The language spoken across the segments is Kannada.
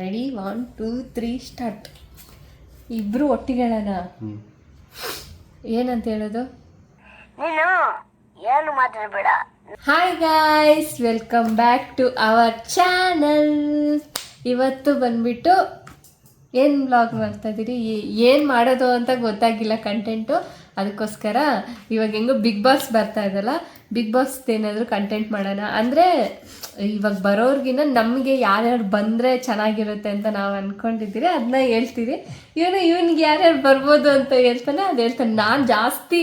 Ready one two three start ಇಬ್ರು ಒಟ್ಟಿಗೆ ಹೇಳೋಣ ಏನಂತ ಹೇಳೋದು? ನೀನು ಏನು ಮಾತಾಡಬೇಡ. Hi guys welcome back to our channel ಇವತ್ತು ಬಂದ್ಬಿಟ್ಟು ಏನು ಬ್ಲಾಗ್ ಮಾಡ್ತಾ ಇದ್ದೀರಿ ಏನು ಮಾಡೋದು ಅಂತ ಗೊತ್ತಾಗಿಲ್ಲ ಕಂಟೆಂಟು ಅದಕ್ಕೋಸ್ಕರ ಇವಾಗ ಹೆಂಗೋ ಬಿಗ್ ಬಾಸ್ ಬರ್ತಾ ಇದಲ್ಲ ಬಿಗ್ ಬಾಸ್ ಏನಾದರೂ ಕಂಟೆಂಟ್ ಮಾಡೋಣ. ಅಂದರೆ ಇವಾಗ ಬರೋರ್ಗಿನ ನಮಗೆ ಯಾರ್ಯಾರು ಬಂದರೆ ಚೆನ್ನಾಗಿರುತ್ತೆ ಅಂತ ನಾವು ಅಂದ್ಕೊಂಡಿದ್ದೀರಿ ಅದನ್ನ ಹೇಳ್ತೀವಿ ಇವನು ಇವನಿಗೆ ಯಾರ್ಯಾರು ಬರ್ಬೋದು ಅಂತ ಹೇಳ್ತಾನೆ ಅದು ಹೇಳ್ತಾನೆ. ನಾನು ಜಾಸ್ತಿ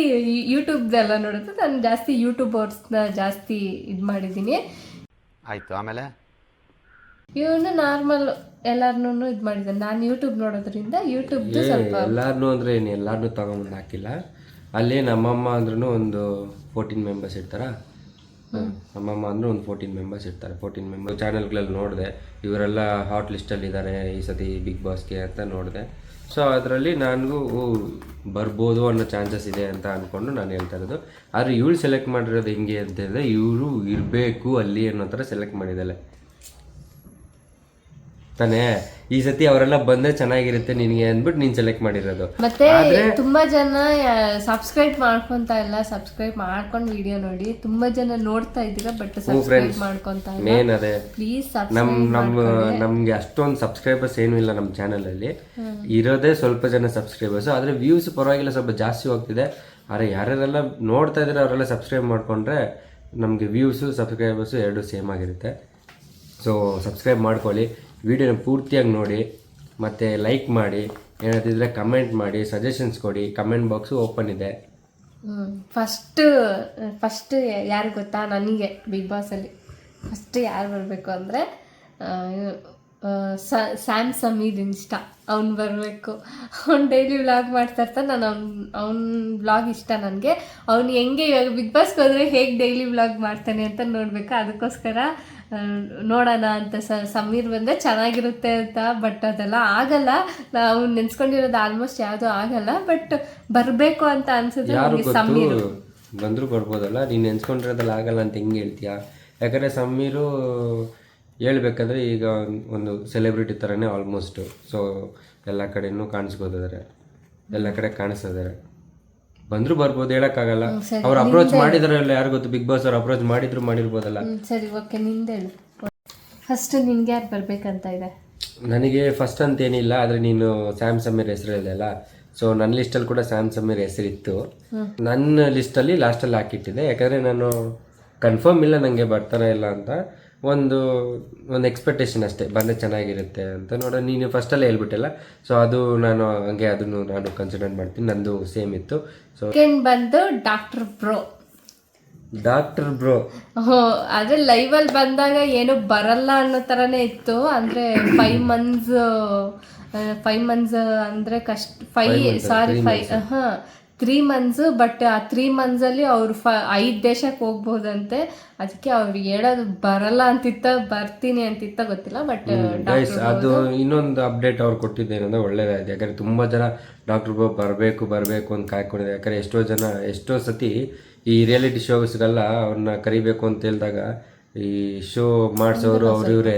ಯೂಟ್ಯೂಬ್ದೆಲ್ಲ ನೋಡೋದು ನಾನು ಜಾಸ್ತಿ ಯೂಟ್ಯೂಬರ್ಸ್ನ ಜಾಸ್ತಿ ಇದು ಮಾಡಿದ್ದೀನಿ. ಆಯಿತು ಆಮೇಲೆ? ಇವನು ನಾರ್ಮಲ್ ಎಲ್ಲಾರನ್ನೂ ಇದು ಮಾಡಿದ್ದಾನೆ ನಾನು ಯೂಟ್ಯೂಬ್ ನೋಡೋದ್ರಿಂದ ಯೂಟ್ಯೂಬ್ ಸ್ವಲ್ಪ ಎಲ್ಲಾರನ್ನೂ ಅಂದರೆ ಏನು ಎಲ್ಲಾರನ್ನೂ ತಗೊಂಬಂದು ಹಾಕಿಲ್ಲ. ಅಲ್ಲಿ ನಮ್ಮಮ್ಮ ಅಂದ್ರೂ ಒಂದು ಫೋರ್ಟೀನ್ ಮೆಂಬರ್ಸ್ ಇರ್ತಾರ? ನಮ್ಮಮ್ಮ ಅಂದ್ರೂ ಒಂದು ಫೋರ್ಟೀನ್ ಮೆಂಬರ್ಸ್ ಇರ್ತಾರೆ. ಫೋರ್ಟೀನ್ ಮೆಂಬರ್ ಚಾನಲ್ಗಳಲ್ಲಿ ನೋಡಿದೆ. ಇವರೆಲ್ಲ ಹಾಟ್ ಲಿಸ್ಟಲ್ಲಿ ಇದ್ದಾರೆ ಈ ಸತಿ ಬಿಗ್ ಬಾಸ್ಗೆ ಅಂತ ನೋಡಿದೆ. ಸೊ ಅದರಲ್ಲಿ ನನಗೂ ಬರ್ಬೋದು ಅನ್ನೋ ಚಾನ್ಸಸ್ ಇದೆ ಅಂತ ಅಂದ್ಕೊಂಡು ನಾನು ಹೇಳ್ತಾ ಇರೋದು. ಆದರೆ ಇವಳು ಸೆಲೆಕ್ಟ್ ಮಾಡಿರೋದು ಹೆಂಗೆ ಅಂತ ಹೇಳಿದ್ರೆ ಇವರು ಇರಬೇಕು ಅಲ್ಲಿ ಅನ್ನೋ ಥರ ಸೆಲೆಕ್ಟ್ ಮಾಡಿದ್ದಾಳೆ. ತಾನೇ? ಈ ಸತಿ ಅವರೆಲ್ಲ ಬಂದ್ರೆ ಚೆನ್ನಾಗಿರುತ್ತೆ ನಿನಗೆ ಅಂದ್ಬಿಟ್ಟು ನೀನ್ ಸೆಲೆಕ್ಟ್ ಮಾಡಿರೋದು. ಮತ್ತೆ ತುಂಬಾ ಜನ ಸಬ್ಸ್ಕ್ರೈಬ್ ಮಾಡ್ಕೊಂತ ಇಲ್ಲ ಸಬ್ಸ್ಕ್ರೈಬ್ ಮಾಡ್ಕೊಂಡು ವಿಡಿಯೋ ನೋಡಿ. ತುಂಬಾ ಜನ ನೋಡ್ತಾ ಇದ್ದೀರಾ ಬಟ್ ಸಬ್ಸ್ಕ್ರೈಬ್ ಮಾಡ್ಕೊಂತ ಮೇನ್ ಅದೇ. ಪ್ಲೀಸ್ ನಮ್ ನಮ್ ನಮ್ಗೆ ಅಷ್ಟೊಂದು ಸಬ್ಸ್ಕ್ರೈಬರ್ಸ್ ಏನು ಇಲ್ಲ ನಮ್ಮ ಚಾನಲಲ್ಲಿ ಇರೋದೇ ಸ್ವಲ್ಪ ಜನ ಸಬ್ಸ್ಕ್ರೈಬರ್ಸ್ ಆದ್ರೆ ವ್ಯೂಸ್ ಪರವಾಗಿಲ್ಲ ಸ್ವಲ್ಪ ಜಾಸ್ತಿ ಹೋಗ್ತಿದೆ. ಆದ್ರೆ ಯಾರ್ಯಾರೆಲ್ಲ ನೋಡ್ತಾ ಇದ್ರೆ ಅವರೆಲ್ಲ ಸಬ್ಸ್ಕ್ರೈಬ್ ಮಾಡ್ಕೊಂಡ್ರೆ ನಮಗೆ ವ್ಯೂಸು ಸಬ್ಸ್ಕ್ರೈಬರ್ಸ್ ಎರಡು ಸೇಮ್ ಆಗಿರುತ್ತೆ. ಸೊ ಸಬ್ಸ್ಕ್ರೈಬ್ ಮಾಡ್ಕೊಳ್ಳಿ. ವಿಡಿಯೋನ ಪೂರ್ತಿಯಾಗಿ ನೋಡಿ, ಮತ್ತು ಲೈಕ್ ಮಾಡಿ ಏನಾದಿದ್ರೆ ಕಮೆಂಟ್ ಮಾಡಿ ಸಜೆಷನ್ಸ್ ಕೊಡಿ ಕಮೆಂಟ್ ಬಾಕ್ಸು ಓಪನ್ ಇದೆ. ಫಸ್ಟ್ ಫಸ್ಟ್ ಯಾರು ಗೊತ್ತಾ? ನನಗೆ ಬಿಗ್ ಬಾಸಲ್ಲಿ ಫಸ್ಟ್ ಯಾರು ಬರಬೇಕು ಅಂದರೆ ಸ್ಯಾಮ್ ಸಮೀರ್ ಇನ್ಸ್ಟಾ ಅವ್ನು ಬರಬೇಕು. ಅವ್ನು ಡೈಲಿ ವ್ಲಾಗ್ ಮಾಡ್ತಾ ಇರ್ತಾನೆ ನಾನು ಅವ್ನು, ಅವ್ನ ವ್ಲಾಗ್ ಇಷ್ಟ ನನಗೆ. ಅವ್ನು ಹೆಂಗೆ ಇವಾಗ ಬಿಗ್ ಬಾಸ್ಗೆ ಹೋದರೆ ಹೇಗೆ ಡೈಲಿ ವ್ಲಾಗ್ ಮಾಡ್ತಾನೆ ಅಂತ ನೋಡಬೇಕು. ಅದಕ್ಕೋಸ್ಕರ ನೋಡೋಣ ಅಂತ ಸ ಸಮೀರ್ ಬಂದರೆ ಚೆನ್ನಾಗಿರುತ್ತೆ ಅಂತ ಬಟ್ ಅದೆಲ್ಲ ಆಗಲ್ಲ. ನಾವು ನೆನ್ಸ್ಕೊಂಡಿರೋದು ಆಲ್ಮೋಸ್ಟ್ ಯಾವುದು ಆಗಲ್ಲ ಬಟ್ ಬರಬೇಕು ಅಂತ ಅನ್ಸುತ್ತೆ ನನಗೆ ಸಮೀರ್. ಬಂದರೂ ಬರ್ಬೋದಲ್ಲ ನೀನು ನೆನ್ಸ್ಕೊಂಡಿರೋದಲ್ಲ ಆಗಲ್ಲ ಅಂತ ಹೆಂಗೆ ಹೇಳ್ತೀಯಾ? ಯಾಕಂದರೆ ಸಮೀರು ಹೇಳ್ಬೇಕಂದ್ರೆ ಈಗ ಒಂದು ಸೆಲೆಬ್ರಿಟಿ ಥರನೇ ಆಲ್ಮೋಸ್ಟು ಸೊ ಎಲ್ಲ ಕಡೆಯೂ ಕಾಣಿಸ್ಬೋದಾದರೆ ಎಲ್ಲ ಕಡೆ ಕಾಣಿಸ್ತಿದ್ದಾರೆ ಬಂದರೂ ಬರ್ಬೋದು ಹೇಳೋಕ್ಕಾಗಲ್ಲ. ಅವ್ರು ಅಪ್ರೋಚ್ ಮಾಡಿದ್ರಲ್ಲ ಯಾರು ಗೊತ್ತು? ಬಿಗ್ ಬಾಸ್ ಅವ್ರು ಅಪ್ರೋಚ್ ಮಾಡಿದ್ರು ಮಾಡಿರ್ಬೋದಲ್ಲ. ಹ್ಮ್, ಸರಿ ಓಕೆ ನಿಂದೇಳು ಫಸ್ಟ್ ನಿನ್ಗೆ ಯಾರು ಬರ್ಬೇಕಂತ ಇದೆ? ನನಗೆ ಫಸ್ಟ್ ಅಂತ ಏನಿಲ್ಲ ಆದರೆ ನೀನು ಸ್ಯಾಮ್ಸಂಗ್ ಸಮೀರ್ ಹೆಸರು ಹೇಳಿದೆಲ್ಲ ಸೊ ನನ್ನ ಲಿಸ್ಟಲ್ಲಿ ಕೂಡ ಸ್ಯಾಮ್ಸಂಗ್ ಸಮೀರ್ ಹೆಸರಿತ್ತು ನನ್ನ ಲಿಸ್ಟಲ್ಲಿ ಲಾಸ್ಟಲ್ಲಿ ಹಾಕಿಟ್ಟಿದೆ ಯಾಕಂದರೆ ನಾನು ಕನ್ಫರ್ಮ್ ಇಲ್ಲ ನನಗೆ ಬರ್ತಾನೆ ಇಲ್ಲ ಅಂತ. ಒಂದು ಒಂದು ಎಕ್ಸ್ಪೆಕ್ಟೇಷನ್ ಅಷ್ಟೇ. ಬಂದರೆ ಚೆನ್ನಾಗಿರುತ್ತೆ ಅಂತ ನೋಡ ನೀನು ಫಸ್ಟಲ್ಲೇ ಹೇಳ್ಬಿಟ್ಟಲ್ಲ. ಸೊ ಅದು ನಾನು ಹಂಗೆ ಅದನ್ನು ನಾನು ಕನ್ಸಿಡರ್ ಮಾಡ್ತೀನಿ. ನಂದು ಸೇಮ್ ಇತ್ತು. ಸೊ ಸೆಕೆಂಡ್ ಬಂದು ಡಾಕ್ಟರ್ ಬ್ರೋ ಡಾಕ್ಟರ್ ಬ್ರೋ ಹೋ ಆದ್ರೆ ಲೈವ್ ಅಲ್ಲಿ ಬಂದಾಗ ಏನು ಬರಲ್ಲ ಅನ್ನೋ ತರನೇ ಇತ್ತು. ಅಂದ್ರೆ ಫೈವ್ ಮಂತ್ಸ್ ಫೈವ್ ಮಂತ್ಸ್ ಅಂದ್ರೆ ಕಷ್ಟ ಫೈವ್ ಸಾರಿ ಫೈವ್ ಹಾ. ತ್ರೀ ಮಂತ್ಸ್ ಬಟ್ ಆ ತ್ರೀ ಮಂತ್ಸ್ ಅಲ್ಲಿ ಅವ್ರು ಫ ಐದು ದೇಶಕ್ಕೆ ಹೋಗ್ಬೋದಂತೆ. ಅದಕ್ಕೆ ಅವ್ರು ಹೇಳೋದು ಬರಲ್ಲ ಅಂತಿತ್ತ ಬರ್ತೀನಿ ಅಂತಿತ್ತ ಗೊತ್ತಿಲ್ಲ ಬಟ್ ಗೈಸ್ ಅದು ಇನ್ನೊಂದು ಅಪ್ಡೇಟ್ ಅವ್ರು ಕೊಟ್ಟಿದ್ದೇನೆಂದ್ರೆ ಒಳ್ಳೇದಾಯ್ತು. ಯಾಕಂದರೆ ತುಂಬ ಜನ ಡಾಕ್ಟರ್ ಬಾಬ್ ಬರಬೇಕು ಬರಬೇಕು ಅಂತ ಕಾಯ್ಕೊಂಡಿದ್ದಾರೆ. ಯಾಕಂದರೆ ಎಷ್ಟೋ ಜನ ಎಷ್ಟೋ ಸತಿ ಈ ರಿಯಾಲಿಟಿ ಶೋಸ್ಗೆಲ್ಲ ಅವ್ರನ್ನ ಕರಿಬೇಕು ಅಂತ ಹೇಳಿದಾಗ ಈ ಶೋ ಮಾಡಿಸೋರು ಅವ್ರು ಇವರೇ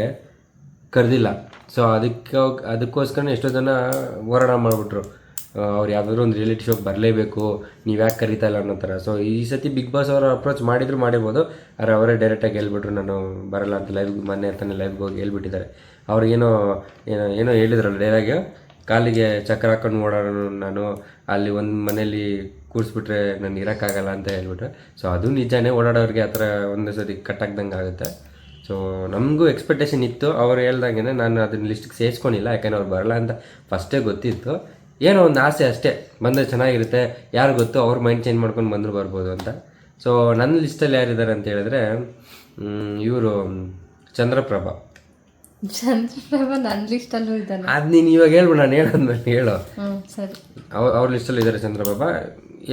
ಕರೆದಿಲ್ಲ. ಸೊ ಅದಕ್ಕೆ ಅದಕ್ಕೋಸ್ಕರ ಎಷ್ಟೋ ಜನ ಹೋರಾಟ ಮಾಡಿಬಿಟ್ರು. ಅವ್ರು ಯಾವ್ದಾದ್ರು ಒಂದು ರಿಯಾಲಿಟಿ ಶೋಗೆ ಬರಲೇಬೇಕು, ನೀವು ಯಾಕೆ ಕರಿತಾ ಇಲ್ಲ ಅನ್ನೋ ಥರ. ಸೊ ಈ ಸತಿ ಬಿಗ್ ಬಾಸ್ ಅವರು ಅಪ್ರೋಚ್ ಮಾಡಿದ್ರು ಮಾಡಿರ್ಬೋದು, ಆದರೆ ಅವರೇ ಡೈರೆಕ್ಟಾಗಿ ಹೇಳ್ಬಿಟ್ರು, ನಾನು ಬರಲ್ಲ ಅಂತ ಲೈವ್ ಮೊನ್ನೆ ತಾನೇ ಲೈವ್ಗೆ ಹೋಗಿ ಹೇಳ್ಬಿಟ್ಟಿದ್ದಾರೆ. ಅವ್ರಿಗೇನೋ ಏನೋ ಏನೋ ಹೇಳಿದ್ರಲ್ಲ ಡೈರಾಗೆ ಕಾಲಿಗೆ ಚಕ್ರ ಹಾಕೊಂಡು ಓಡಾಡೋನು ನಾನು, ಅಲ್ಲಿ ಒಂದು ಮನೇಲಿ ಕೂರಿಸ್ಬಿಟ್ರೆ ನಾನು ಇರೋಕ್ಕಾಗಲ್ಲ ಅಂತ ಹೇಳ್ಬಿಟ್ರೆ. ಸೊ ಅದು ನಿಜಾನೇ ಓಡಾಡೋರಿಗೆ ಆ ಥರ ಒಂದು ಸತಿ ಕಟ್ಟಾಗ್ದಂಗೆ ಆಗುತ್ತೆ. ಸೊ ನಮಗೂ ಎಕ್ಸ್ಪೆಕ್ಟೇಷನ್ ಇತ್ತು. ಅವ್ರು ಹೇಳ್ದಂಗೆ ನಾನು ಅದನ್ನ ಲಿಸ್ಟಿಗೆ ಸೇರಿಸ್ಕೊಂಡಿಲ್ಲ, ಯಾಕಂದ್ರೆ ಅವ್ರು ಬರಲ್ಲ ಅಂತ ಫಸ್ಟೇ ಗೊತ್ತಿತ್ತು. ಏನೋ ಒಂದು ಆಸೆ ಅಷ್ಟೇ. ಬಂದರೆ ಚೆನ್ನಾಗಿರುತ್ತೆ. ಯಾರು ಗೊತ್ತು ಅವ್ರ ಮೈಂಡ್ ಚೇಂಜ್ ಮಾಡ್ಕೊಂಡು ಬಂದರು ಬರ್ಬೋದು ಅಂತ. ಸೊ ನನ್ನ ಲಿಸ್ಟಲ್ಲಿ ಯಾರಿದ್ದಾರೆ ಅಂತ ಹೇಳಿದ್ರೆ ಇವರು ಚಂದ್ರಪ್ರಭಾ. ಚಂದ್ರಪ್ರಭಾ ನನ್ನ ಲಿಸ್ಟಲ್ಲೂ ಇದ್ದಾನೆ. ಅದು ನೀನು ಇವಾಗ ಹೇಳ್ಬಿಡು ನಾನು ಹೇಳೋದ್ಮೇಲೆ ಹೇಳು. ಸರಿ. ಅವ್ರ ಅವ್ರ ಲಿಸ್ಟಲ್ಲಿ ಇದ್ದಾರೆ ಚಂದ್ರಬಾಬಾ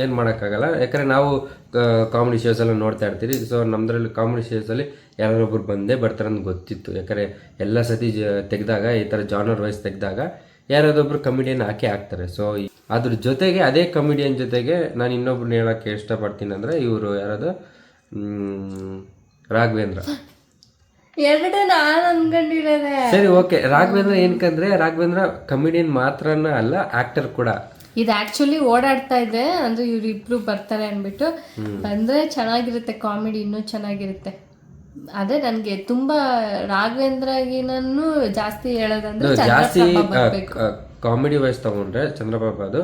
ಏನು ಮಾಡೋಕ್ಕಾಗಲ್ಲ. ಯಾಕಂದರೆ ನಾವು ಕಾಮಿಡಿ ಶೋಸ್ ಎಲ್ಲ ನೋಡ್ತಾ ಇರ್ತೀವಿ ಸೊ ನಮ್ಮದ್ರಲ್ಲಿ ಕಾಮಿಡಿ ಶೋಸಲ್ಲಿ ಯಾರೊಬ್ಬರು ಬಂದೇ ಬರ್ತಾರೆ ಅಂತ ಗೊತ್ತಿತ್ತು. ಯಾಕಂದರೆ ಎಲ್ಲ ಸತಿ ಜ ತೆಗೆದಾಗ ಈ ಥರ ಜಾನರ್ ವೈಸ್ ತೆಗೆದಾಗ ಯಾರಾದೊಬ್ರು ಕಮಿಡಿಯನ್ ಹಾಕಿ ಹಾಕ್ತಾರೆ. ಸೊ ಅದ್ರ ಜೊತೆಗೆ ಅದೇ ಕಮಿಡಿಯನ್ ಜೊತೆಗೆ ನಾನು ಇನ್ನೊಬ್ರನ್ನ ಹೇಳೋಕ್ಕೆ ಇಷ್ಟಪಡ್ತೀನಿ ಅಂದರೆ ಇವರು ಯಾರಾದ್ರು ರಾಘವೇಂದ್ರ. ಎರಡು ನಾನು ಅನ್ಕೊಂಡಿರೋದೆ. ಸರಿ ಓಕೆ ರಾಘವೇಂದ್ರ ಏನಕ್ಕಂದ್ರೆ ರಾಘವೇಂದ್ರ ಕಮಿಡಿಯನ್ ಮಾತ್ರ ಅಲ್ಲ ಆಕ್ಟರ್ ಕೂಡ. ಇದು ಆಕ್ಚುಲಿ ಓಡಾಡ್ತಾ ಇದೆ. ಅಂದ್ರೆ ಇವ್ರಿಬ್ರು ಬರ್ತಾರೆ ಅನ್ಬಿಟ್ಟು ಬಂದ್ರೆ ಚೆನ್ನಾಗಿರುತ್ತೆ ಕಾಮಿಡಿ ಇನ್ನೂ ಚೆನ್ನಾಗಿರುತ್ತೆ. ಅದೇ ನನ್ಗೆ ತುಂಬಾ ರಾಘವೇಂದ್ರಗಿನೂ ಜಾಸ್ತಿ ಹೇಳೋದಂದ್ರೆ ಜಾಸ್ತಿ ಕಾಮಿಡಿ ವೈಸ್ ತಗೊಂಡ್ರೆ ಚಂದ್ರಬಾಬು ಅದು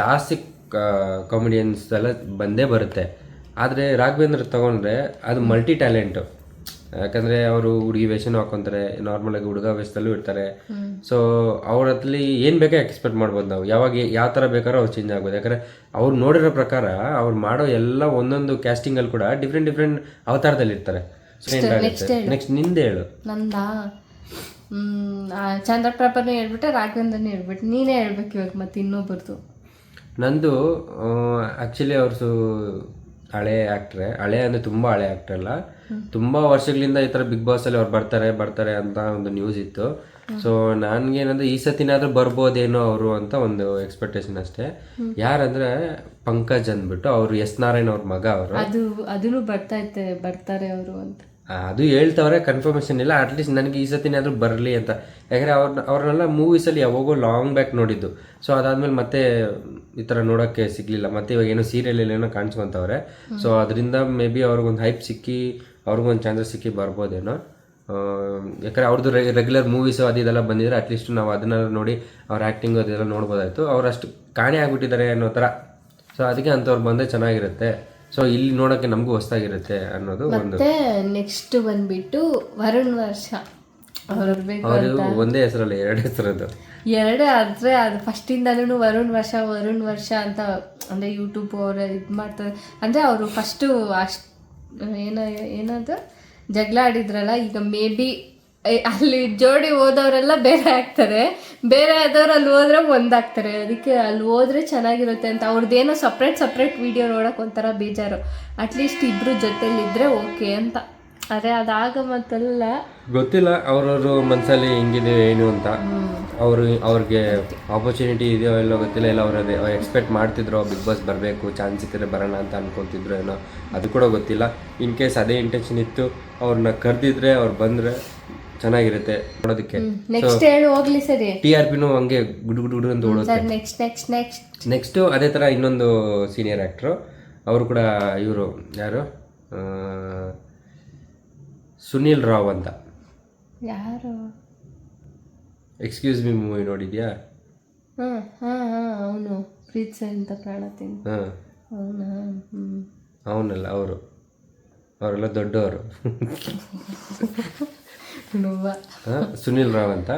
ಜಾಸ್ತಿ ಕಾಮಿಡಿಯನ್ಸ್ ಎಲ್ಲ ಬಂದೇ ಬರುತ್ತೆ. ಆದರೆ ರಾಘವೇಂದ್ರ ತಗೊಂಡ್ರೆ ಅದು ಮಲ್ಟಿ ಟ್ಯಾಲೆಂಟು ಯಾಕಂದ್ರೆ ಅವರು ಹುಡುಗಿ ವೇಷನೂ ಹಾಕೊಂತಾರೆ ನಾರ್ಮಲ್ ಆಗಿ ಹುಡುಗ ವೇಷದಲ್ಲೂ ಇರ್ತಾರೆ. ಸೊ ಅವ್ರ ಹತ್ಲಿ ಏನು ಬೇಕೋ ಎಕ್ಸ್ಪೆಕ್ಟ್ ಮಾಡ್ಬೋದು ನಾವು. ಯಾವಾಗ ಯಾವ ಥರ ಬೇಕಾದ್ರೂ ಅವ್ರು ಚೇಂಜ್ ಆಗ್ಬೋದು. ಯಾಕಂದ್ರೆ ಅವ್ರು ನೋಡಿರೋ ಪ್ರಕಾರ ಅವ್ರು ಮಾಡೋ ಎಲ್ಲ ಒಂದೊಂದು ಕ್ಯಾಸ್ಟಿಂಗಲ್ಲಿ ಕೂಡ ಡಿಫ್ರೆಂಟ್ ಡಿಫ್ರೆಂಟ್ ಅವತಾರದಲ್ಲಿ ಇರ್ತಾರೆ ನೆಕ್ಸ್ಟ್ ನಿಂದೆ ಹೇಳು. ನಂದಾ? ಚಂದ್ರಪ್ರಭನೇ ಹೇಳ್ಬಿಟ್ಟೆ ರಾಘವೇಂದ್ರನೇ ಹೇಳ್ಬಿಟ್ಟು ನೀನೇ ಹೇಳ್ಬೇಕು ಇವಾಗ ಮತ್ತೆ ಇನ್ನೊಬ್ಬರದು ನಂದು ಆಕ್ಚುಲಿ ಅವ್ರದ್ದು ಹಳೆ ಆಕ್ಟ್ರೆ ಹಳೆ ಅಂದ್ರೆ ತುಂಬಾ ಹಳೆ ಆ್ಯಕ್ಟ್ರ್ ಅಲ್ಲ. ತುಂಬಾ ವರ್ಷಗಳಿಂದ ಈ ತರ ಬಿಗ್ ಬಾಸಲ್ಲಿ ಅವ್ರು ಬರ್ತಾರೆ ಬರ್ತಾರೆ ಅಂತ ಒಂದು ನ್ಯೂಸ್ ಇತ್ತು. ಸೊ ನನಗೇನಂದ್ರೆ ಈ ಸತಿನಾದ್ರೂ ಬರ್ಬೋದೇನೋ ಅವರು ಅಂತ ಒಂದು ಎಕ್ಸ್ಪೆಕ್ಟೇಷನ್ ಅಷ್ಟೇ. ಯಾರಂದ್ರೆ ಪಂಕಜ್ ಅಂದ್ಬಿಟ್ಟು ಅವರು ಎಸ್ ನಾರಾಯಣ್ ಅವ್ರ ಮಗ ಅವರು. ಅದು ಅದನ್ನು ಬರ್ತಾ ಇತ್ತೆ ಬರ್ತಾರೆ ಅವರು ಅಂತ. ಅದು ಹೇಳ್ತವ್ರೆ ಕನ್ಫರ್ಮೇಷನ್ ಇಲ್ಲ. ಅಟ್ಲೀಸ್ಟ್ ನನಗೆ ಈ ಸತ್ತಿನಾದರೂ ಬರಲಿ ಅಂತ. ಯಾಕಂದರೆ ಅವ್ರನ್ನ ಅವ್ರನ್ನೆಲ್ಲ ಮೂವೀಸಲ್ಲಿ ಯಾವಾಗೋ ಲಾಂಗ್ ಬ್ಯಾಕ್ ನೋಡಿದ್ದು. ಸೊ ಅದಾದಮೇಲೆ ಮತ್ತೆ ಈ ಥರ ನೋಡೋಕ್ಕೆ ಸಿಗಲಿಲ್ಲ. ಮತ್ತೆ ಇವಾಗ ಏನೋ ಸೀರಿಯಲ್ ಏನೋ ಕಾಣಿಸ್ಕೊಂತವ್ರೆ ಸೊ ಅದರಿಂದ ಮೇ ಬಿ ಅವ್ರಿಗೊಂದು ಹೈಪ್ ಸಿಕ್ಕಿ, ಅವ್ರಿಗೊಂದು ಚಾನ್ಸಸ್ ಸಿಕ್ಕಿ ಬರ್ಬೋದೇನೋ. ಯಾಕಂದರೆ ಅವ್ರದ್ದು ರೆಗ್ಯುಲರ್ ಮೂವೀಸು ಅದು ಇದೆಲ್ಲ ಬಂದಿದ್ರೆ ಅಟ್ಲೀಸ್ಟ್ ನಾವು ಅದನ್ನ ನೋಡಿ, ಅವ್ರ ಆ್ಯಕ್ಟಿಂಗ್ ಅದೆಲ್ಲ ನೋಡ್ಬೋದಾಯಿತು. ಅವ್ರು ಅಷ್ಟು ಕಾಣೆ ಆಗಿಬಿಟ್ಟಿದ್ದಾರೆ ಅನ್ನೋ ಥರ ಸೊ ಅದಕ್ಕೆ ಅಂಥವ್ರು ಬಂದರೆ ಚೆನ್ನಾಗಿರುತ್ತೆ. ಸೊ ಇಲ್ಲಿ ನೋಡೋಕ್ಕೆ ನಮಗೂ ಹೊಸದಾಗಿರುತ್ತೆ ಅನ್ನೋದು ಒಂದು ಮತ್ತೆ ನೆಕ್ಸ್ಟ್ ಬಂದ್ಬಿಟ್ಟು ವರುಣ್ ವರ್ಷ. ಅವ್ರು ಬೇಕು ಅವರು ಒಂದೇ ಹೆಸರಲ್ಲ ಎರಡು ಹೆಸರದು ಎರಡೇ ಆದ್ರೆ ಅದು ಫಸ್ಟಿಂದಲೂ ವರುಣ್ ವರ್ಷ ವರುಣ್ ವರ್ಷ ಅಂತ ಅಂದ್ರೆ ಯೂಟ್ಯೂಬ್ ಅವರು ಇದು ಮಾಡ್ತಾರೆ. ಅಂದ್ರೆ ಅವರು ಫಸ್ಟು ಅಷ್ಟು ಏನ ಏನದು? ಜಗಳ ಆಡಿದ್ರಲ್ಲ ಈಗ ಮೇ ಬಿ ಅಲ್ಲಿ ಜೋಡಿ ಹೋದವರೆಲ್ಲ ಬೇರೆ ಆಗ್ತಾರೆ. ಬೇರೆ ಆದವ್ರು ಅಲ್ಲಿ ಹೋದ್ರೆ ಒಂದಾಗ್ತಾರೆ. ಅದಕ್ಕೆ ಅಲ್ಲಿ ಹೋದ್ರೆ ಚೆನ್ನಾಗಿರುತ್ತೆ ಅಂತ. ಅವ್ರದ್ದೇನೋ ಸಪ್ರೇಟ್ ಸಪ್ರೇಟ್ ವಿಡಿಯೋ ನೋಡಕ್ ಒಂಥರ ಬೇಜಾರು. ಅಟ್ಲೀಸ್ಟ್ ಇಬ್ರು ಜೊತೆಲಿದ್ರೆ ಓಕೆ ಅಂತ. ಅದೇ ಅದಾಗ ಮತ್ತಲ್ಲ. ಗೊತ್ತಿಲ್ಲ ಅವ್ರವ್ರ ಮನಸ್ಸಲ್ಲಿ ಹೆಂಗಿದೆ ಏನು ಅಂತ. ಅವರು ಅವ್ರಿಗೆ ಆಪರ್ಚುನಿಟಿ ಇದೆಯೋ ಎಲ್ಲೋ ಗೊತ್ತಿಲ್ಲ. ಇಲ್ಲ ಅವ್ರು ಅದೇ ಎಕ್ಸ್ಪೆಕ್ಟ್ ಮಾಡ್ತಿದ್ರು ಬಿಗ್ ಬಾಸ್ ಬರಬೇಕು ಚಾನ್ಸ್ ಸಿಕ್ಕಿದ್ರೆ ಬರೋಣ ಅಂತ ಅನ್ಕೊತಿದ್ರು ಏನೋ ಅದು ಕೂಡ ಗೊತ್ತಿಲ್ಲ. ಇನ್ ಕೇಸ್ ಅದೇ ಇಂಟೆನ್ಷನ್ ಇತ್ತು ಅವ್ರನ್ನ ಕರೆದಿದ್ರೆ ಅವ್ರು ಬಂದರೆ ಚೆನ್ನಾಗಿರುತ್ತೆ ನೋಡೋದಕ್ಕೆ. ನೆಕ್ಸ್ಟ್ ಹೇಳು ಹೋಗ್ಲಿ ಸರಿ. ಟಿ ಆರ್ ಪಿನೂ ಹಂಗೆ ಗುಡ್ ಗುಡ್ ಗುಡ್ ಅಂತ ಓಡೋದು ನೆಕ್ಸ್ಟ್ ನೆಕ್ಸ್ಟ್ ನೆಕ್ಸ್ಟ್ ನೆಕ್ಸ್ಟು ಅದೇ ಥರ ಇನ್ನೊಂದು ಸೀನಿಯರ್ ಆ್ಯಕ್ಟ್ರು ಅವರು ಕೂಡ ಇವರು ಯಾರು? ಸುನಿಲ್ ರಾವ್ ಅಂತ. ಯಾರು? ಎಕ್ಸ್ಕ್ಯೂಸ್ ಮಿ ಮೂವಿ ನೋಡಿದ್ಯಾ? ಹಾ ಹಾ ಹಾ ಅವನು. ಪ್ರೀತ್ ಅಂತ ಪ್ರಾಣ ತಿಂದು. ಹಾಂ. ಅವನ? ಅವನಲ್ಲ ಅವರು. ಅವರೆಲ್ಲ ದೊಡ್ಡವರು. ಸುನೀಲ್ ರಾವ್ ಅಂತ.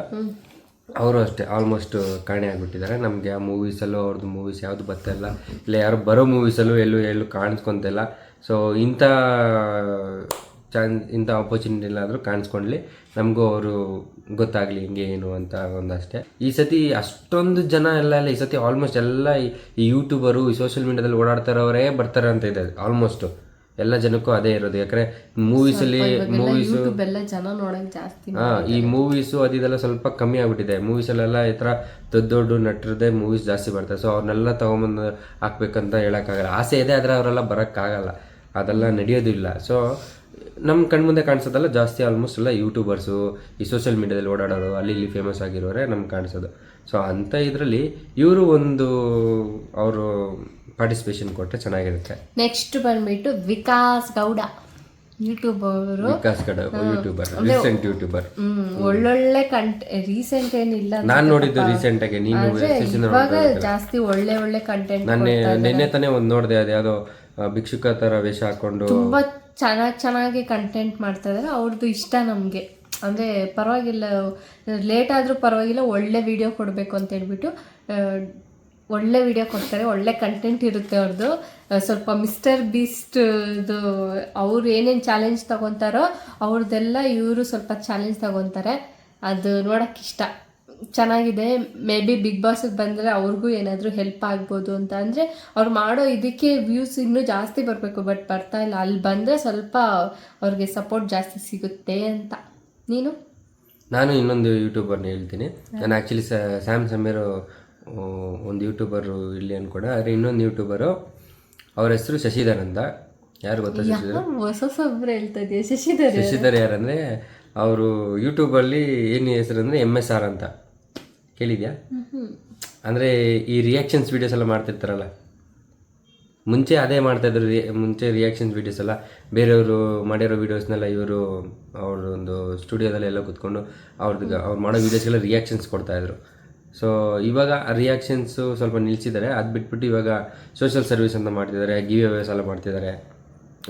ಅವರು ಅಷ್ಟೇ ಆಲ್ಮೋಸ್ಟ್ ಕಾಣೆ ಆಗಿಬಿಟ್ಟಿದ್ದಾರೆ. ನಮಗೆ ಆ ಮೂವೀಸಲ್ಲೂ ಅವ್ರದ್ದು ಮೂವೀಸ್ ಯಾವುದು ಬರ್ತಾಯಿಲ್ಲ ಇಲ್ಲ ಇಲ್ಲ ಯಾರು ಬರೋ ಮೂವೀಸಲ್ಲೂ ಎಲ್ಲೂ ಎಲ್ಲೂ ಕಾಣಿಸ್ಕೊಂತಿಲ್ಲ. ಸೊ ಇಂಥ ಚಾನ್ ಇಂಥ ಆಪರ್ಚುನಿಟಿ ಎಲ್ಲಾದರೂ ಕಾಣಿಸ್ಕೊಂಡ್ಲಿ. ನಮಗೂ ಅವರು ಗೊತ್ತಾಗಲಿ ಹಿಂಗೆ ಏನು ಅಂತ ಒಂದಷ್ಟೇ. ಈ ಸತಿ ಅಷ್ಟೊಂದು ಜನ ಎಲ್ಲ ಇಲ್ಲ. ಈ ಸತಿ ಆಲ್ಮೋಸ್ಟ್ ಎಲ್ಲ ಈ- ಈ ಯೂಟ್ಯೂಬರು ಈ ಸೋಷಿಯಲ್ ಮೀಡಿಯಾದಲ್ಲಿ ಓಡಾಡ್ತಾರವರೇ ಬರ್ತಾರೆ ಅಂತ ಇದೆ ಆಲ್ಮೋಸ್ಟ್ ಎಲ್ಲ ಜನಕ್ಕೂ ಅದೇ ಇರೋದು. ಯಾಕಂದ್ರೆ ಮೂವೀಸಲ್ಲಿ ಮೂವೀಸು ಎಲ್ಲ ಜನ ನೋಡಕ್ ಜಾಸ್ತಿ ಹಾ ಈ ಮೂವೀಸು ಅದಿದೆಲ್ಲ ಸ್ವಲ್ಪ ಕಮ್ಮಿ ಆಗ್ಬಿಟ್ಟಿದೆ. ಮೂವೀಸಲ್ಲೆಲ್ಲ ಈ ಥರ ದೊಡ್ಡ ದೊಡ್ಡ ನಟರದೇ ಮೂವೀಸ್ ಜಾಸ್ತಿ ಬರ್ತಾರೆ ಸೊ ಅವ್ರನ್ನೆಲ್ಲ ತೊಗೊಂಬಂದು ಹಾಕ್ಬೇಕಂತ ಹೇಳೋಕ್ಕಾಗಲ್ಲ. ಆಸೆ ಇದೆ ಆದರೆ ಅವರೆಲ್ಲ ಬರೋಕ್ಕಾಗಲ್ಲ. ಅದೆಲ್ಲ ನಡೆಯೋದಿಲ್ಲ. ಸೊ ನಮ್ಮ ಕಣ್ಮುಂದೆ ಕಾಣಿಸೋದಲ್ಲ ಜಾಸ್ತಿ ಆಲ್ಮೋಸ್ಟ್ ಎಲ್ಲ ಯೂಟ್ಯೂಬರ್ಸು ಈ ಸೋಷಿಯಲ್ ಮೀಡಿಯಾದಲ್ಲಿ ಓಡಾಡೋದು ಅಲ್ಲಿ ಇಲ್ಲಿ ಫೇಮಸ್ ಆಗಿರೋರೆ ನಮ್ಗೆ ಕಾಣಿಸೋದು. ಸೊ ಅಂಥ ಇದರಲ್ಲಿ ಇವರು ಒಂದು ಅವರು ಪಾರ್ಟಿಸಿಪೇಷನ್ ಕೊಟ್ಟರೆ ಚೆನ್ನಾಗಿರುತ್ತೆ. ನೆಕ್ಸ್ಟ್ ಬಂದ್ಬಿಟ್ಟು ವಿಕಾಸ್ ಗೌಡ ಯೂಟ್ಯೂಬ್ ಅವರು Vikas Gowda YouTuber recent YouTuber ಒಳ್ಳೊಳ್ಳೆ ಕಂಟ್ ರೀಸೆಂಟ್ ಏನಿಲ್ಲ ನಾನು ನೋಡಿದ್ದು ರೀಸೆಂಟಾಗಿ ನೀನು ಆದ್ರೆ ಇವಾಗ ಜಾಸ್ತಿ ಒಳ್ಳೆ ಒಳ್ಳೆ ಕಂಟೆಂಟ್ ನಾನು ನಿನ್ನೆ ತಾನೇ ಒಂದು ನೋಡಿದೆ ಅದು ಯಾವುದೋ ಭಿಕ್ಷುಕ ತರ ವೇಷ ಹಾಕೊಂಡು. ತುಂಬಾ ಚೆನ್ನಾಗಿ ಚೆನ್ನಾಗಿ ಕಂಟೆಂಟ್ ಮಾಡ್ತಾ ಇದ್ದಾರೆ. ಅವ್ರದ್ದು ಇಷ್ಟ ನಮಗೆ. ಅಂದರೆ ಪರವಾಗಿಲ್ಲ ಲೇಟ್ ಆದರೂ ಪರವಾಗಿಲ್ಲ ಒಳ್ಳೆ ವಿಡಿಯೋ ಕೊಡಬೇಕು ಅಂತ ಹೇಳ್ಬಿಟ್ಟು ಒಳ್ಳೆ ವಿಡಿಯೋ ಕೊಡ್ತಾರೆ ಒಳ್ಳೆ ಕಂಟೆಂಟ್ ಇರುತ್ತೆ ಅವ್ರದ್ದು ಸ್ವಲ್ಪ ಮಿಸ್ಟರ್ ಬೀಸ್ಟ್ ಇದು ಅವ್ರು ಏನೇನು ಚಾಲೆಂಜ್ ತಗೊತಾರೋ ಅವ್ರದ್ದೆಲ್ಲ ಇವರು ಸ್ವಲ್ಪ ಚಾಲೆಂಜ್ ತಗೊತಾರೆ. ಅದು ನೋಡೋಕ್ಕೆ ಇಷ್ಟ. ಚೆನ್ನಾಗಿದೆ. ಮೇ ಬಿ ಬಿಗ್ ಬಾಸಿಗೆ ಬಂದರೆ ಅವ್ರಿಗೂ ಏನಾದರೂ ಹೆಲ್ಪ್ ಆಗ್ಬೋದು ಅಂತ. ಅಂದರೆ ಅವ್ರು ಮಾಡೋ ಇದಕ್ಕೆ ವ್ಯೂಸ್ ಇನ್ನೂ ಜಾಸ್ತಿ ಬರಬೇಕು ಬಟ್ ಬರ್ತಾ ಇಲ್ಲ. ಅಲ್ಲಿ ಬಂದರೆ ಸ್ವಲ್ಪ ಅವ್ರಿಗೆ ಸಪೋರ್ಟ್ ಜಾಸ್ತಿ ಸಿಗುತ್ತೆ ಅಂತ. ನೀನು? ನಾನು ಇನ್ನೊಂದು ಯೂಟ್ಯೂಬರ್ನ ಹೇಳ್ತೀನಿ. ನಾನು ಆ್ಯಕ್ಚುಲಿ ಸ್ಯಾಮ್ ಸಮೀರು ಒಂದು ಯೂಟ್ಯೂಬರು ಇಲ್ಲಿ ಅನ್ಕೊಂಡೆ ಆದರೆ ಇನ್ನೊಂದು ಯೂಟ್ಯೂಬರು ಅವ್ರ ಹೆಸರು ಶಶಿಧರ್ ಅಂತ. ಯಾರು ಗೊತ್ತಾ ಶಶಿಧರ್? ಯಾರು ಹೊಸ ಹೊಸಬ್ರು ಹೇಳ್ತಾ ಇದೆಯಾ? ಶಶಿಧರ್ ಶಶಿಧರ್ ಯಾರಂದ್ರೆ ಅವರು ಯೂಟ್ಯೂಬಲ್ಲಿ ಏನು ಹೆಸರು ಅಂದರೆ ಎಂ ಎಸ್ ಆರ್ ಅಂತ. ಕೇಳಿದ್ಯಾ? ಅಂದರೆ ಈ ರಿಯಾಕ್ಷನ್ಸ್ ವೀಡಿಯೋಸ್ ಎಲ್ಲ ಮಾಡ್ತಿರ್ತಾರಲ್ಲ. ಮುಂಚೆ ಅದೇ ಮಾಡ್ತಾಯಿದ್ರು ರಿ ಮುಂಚೆ ರಿಯಾಕ್ಷನ್ಸ್ ವೀಡಿಯೋಸ್ ಎಲ್ಲ. ಬೇರೆಯವರು ಮಾಡಿರೋ ವೀಡಿಯೋಸ್ನೆಲ್ಲ ಇವರು ಅವ್ರ ಒಂದು ಸ್ಟುಡಿಯೋದಲ್ಲಿ ಎಲ್ಲ ಕೂತ್ಕೊಂಡು ಅವ್ರದ್ದು ಅವ್ರು ಮಾಡೋ ವೀಡಿಯೋಸ್ಗೆಲ್ಲ ರಿಯಾಕ್ಷನ್ಸ್ ಕೊಡ್ತಾಯಿದ್ರು ಸೊ ಇವಾಗ ರಿಯಾಕ್ಷನ್ಸು ಸ್ವಲ್ಪ ನಿಲ್ಲಿಸಿದ್ದಾರೆ ಅದು ಬಿಟ್ಬಿಟ್ಟು ಇವಾಗ ಸೋಷಿಯಲ್ ಸರ್ವಿಸ್ ಅಂತ ಮಾಡ್ತಿದ್ದಾರೆ. ಗಿವ್ ಅವೇಸ್ ಎಲ್ಲ ಮಾಡ್ತಿದ್ದಾರೆ.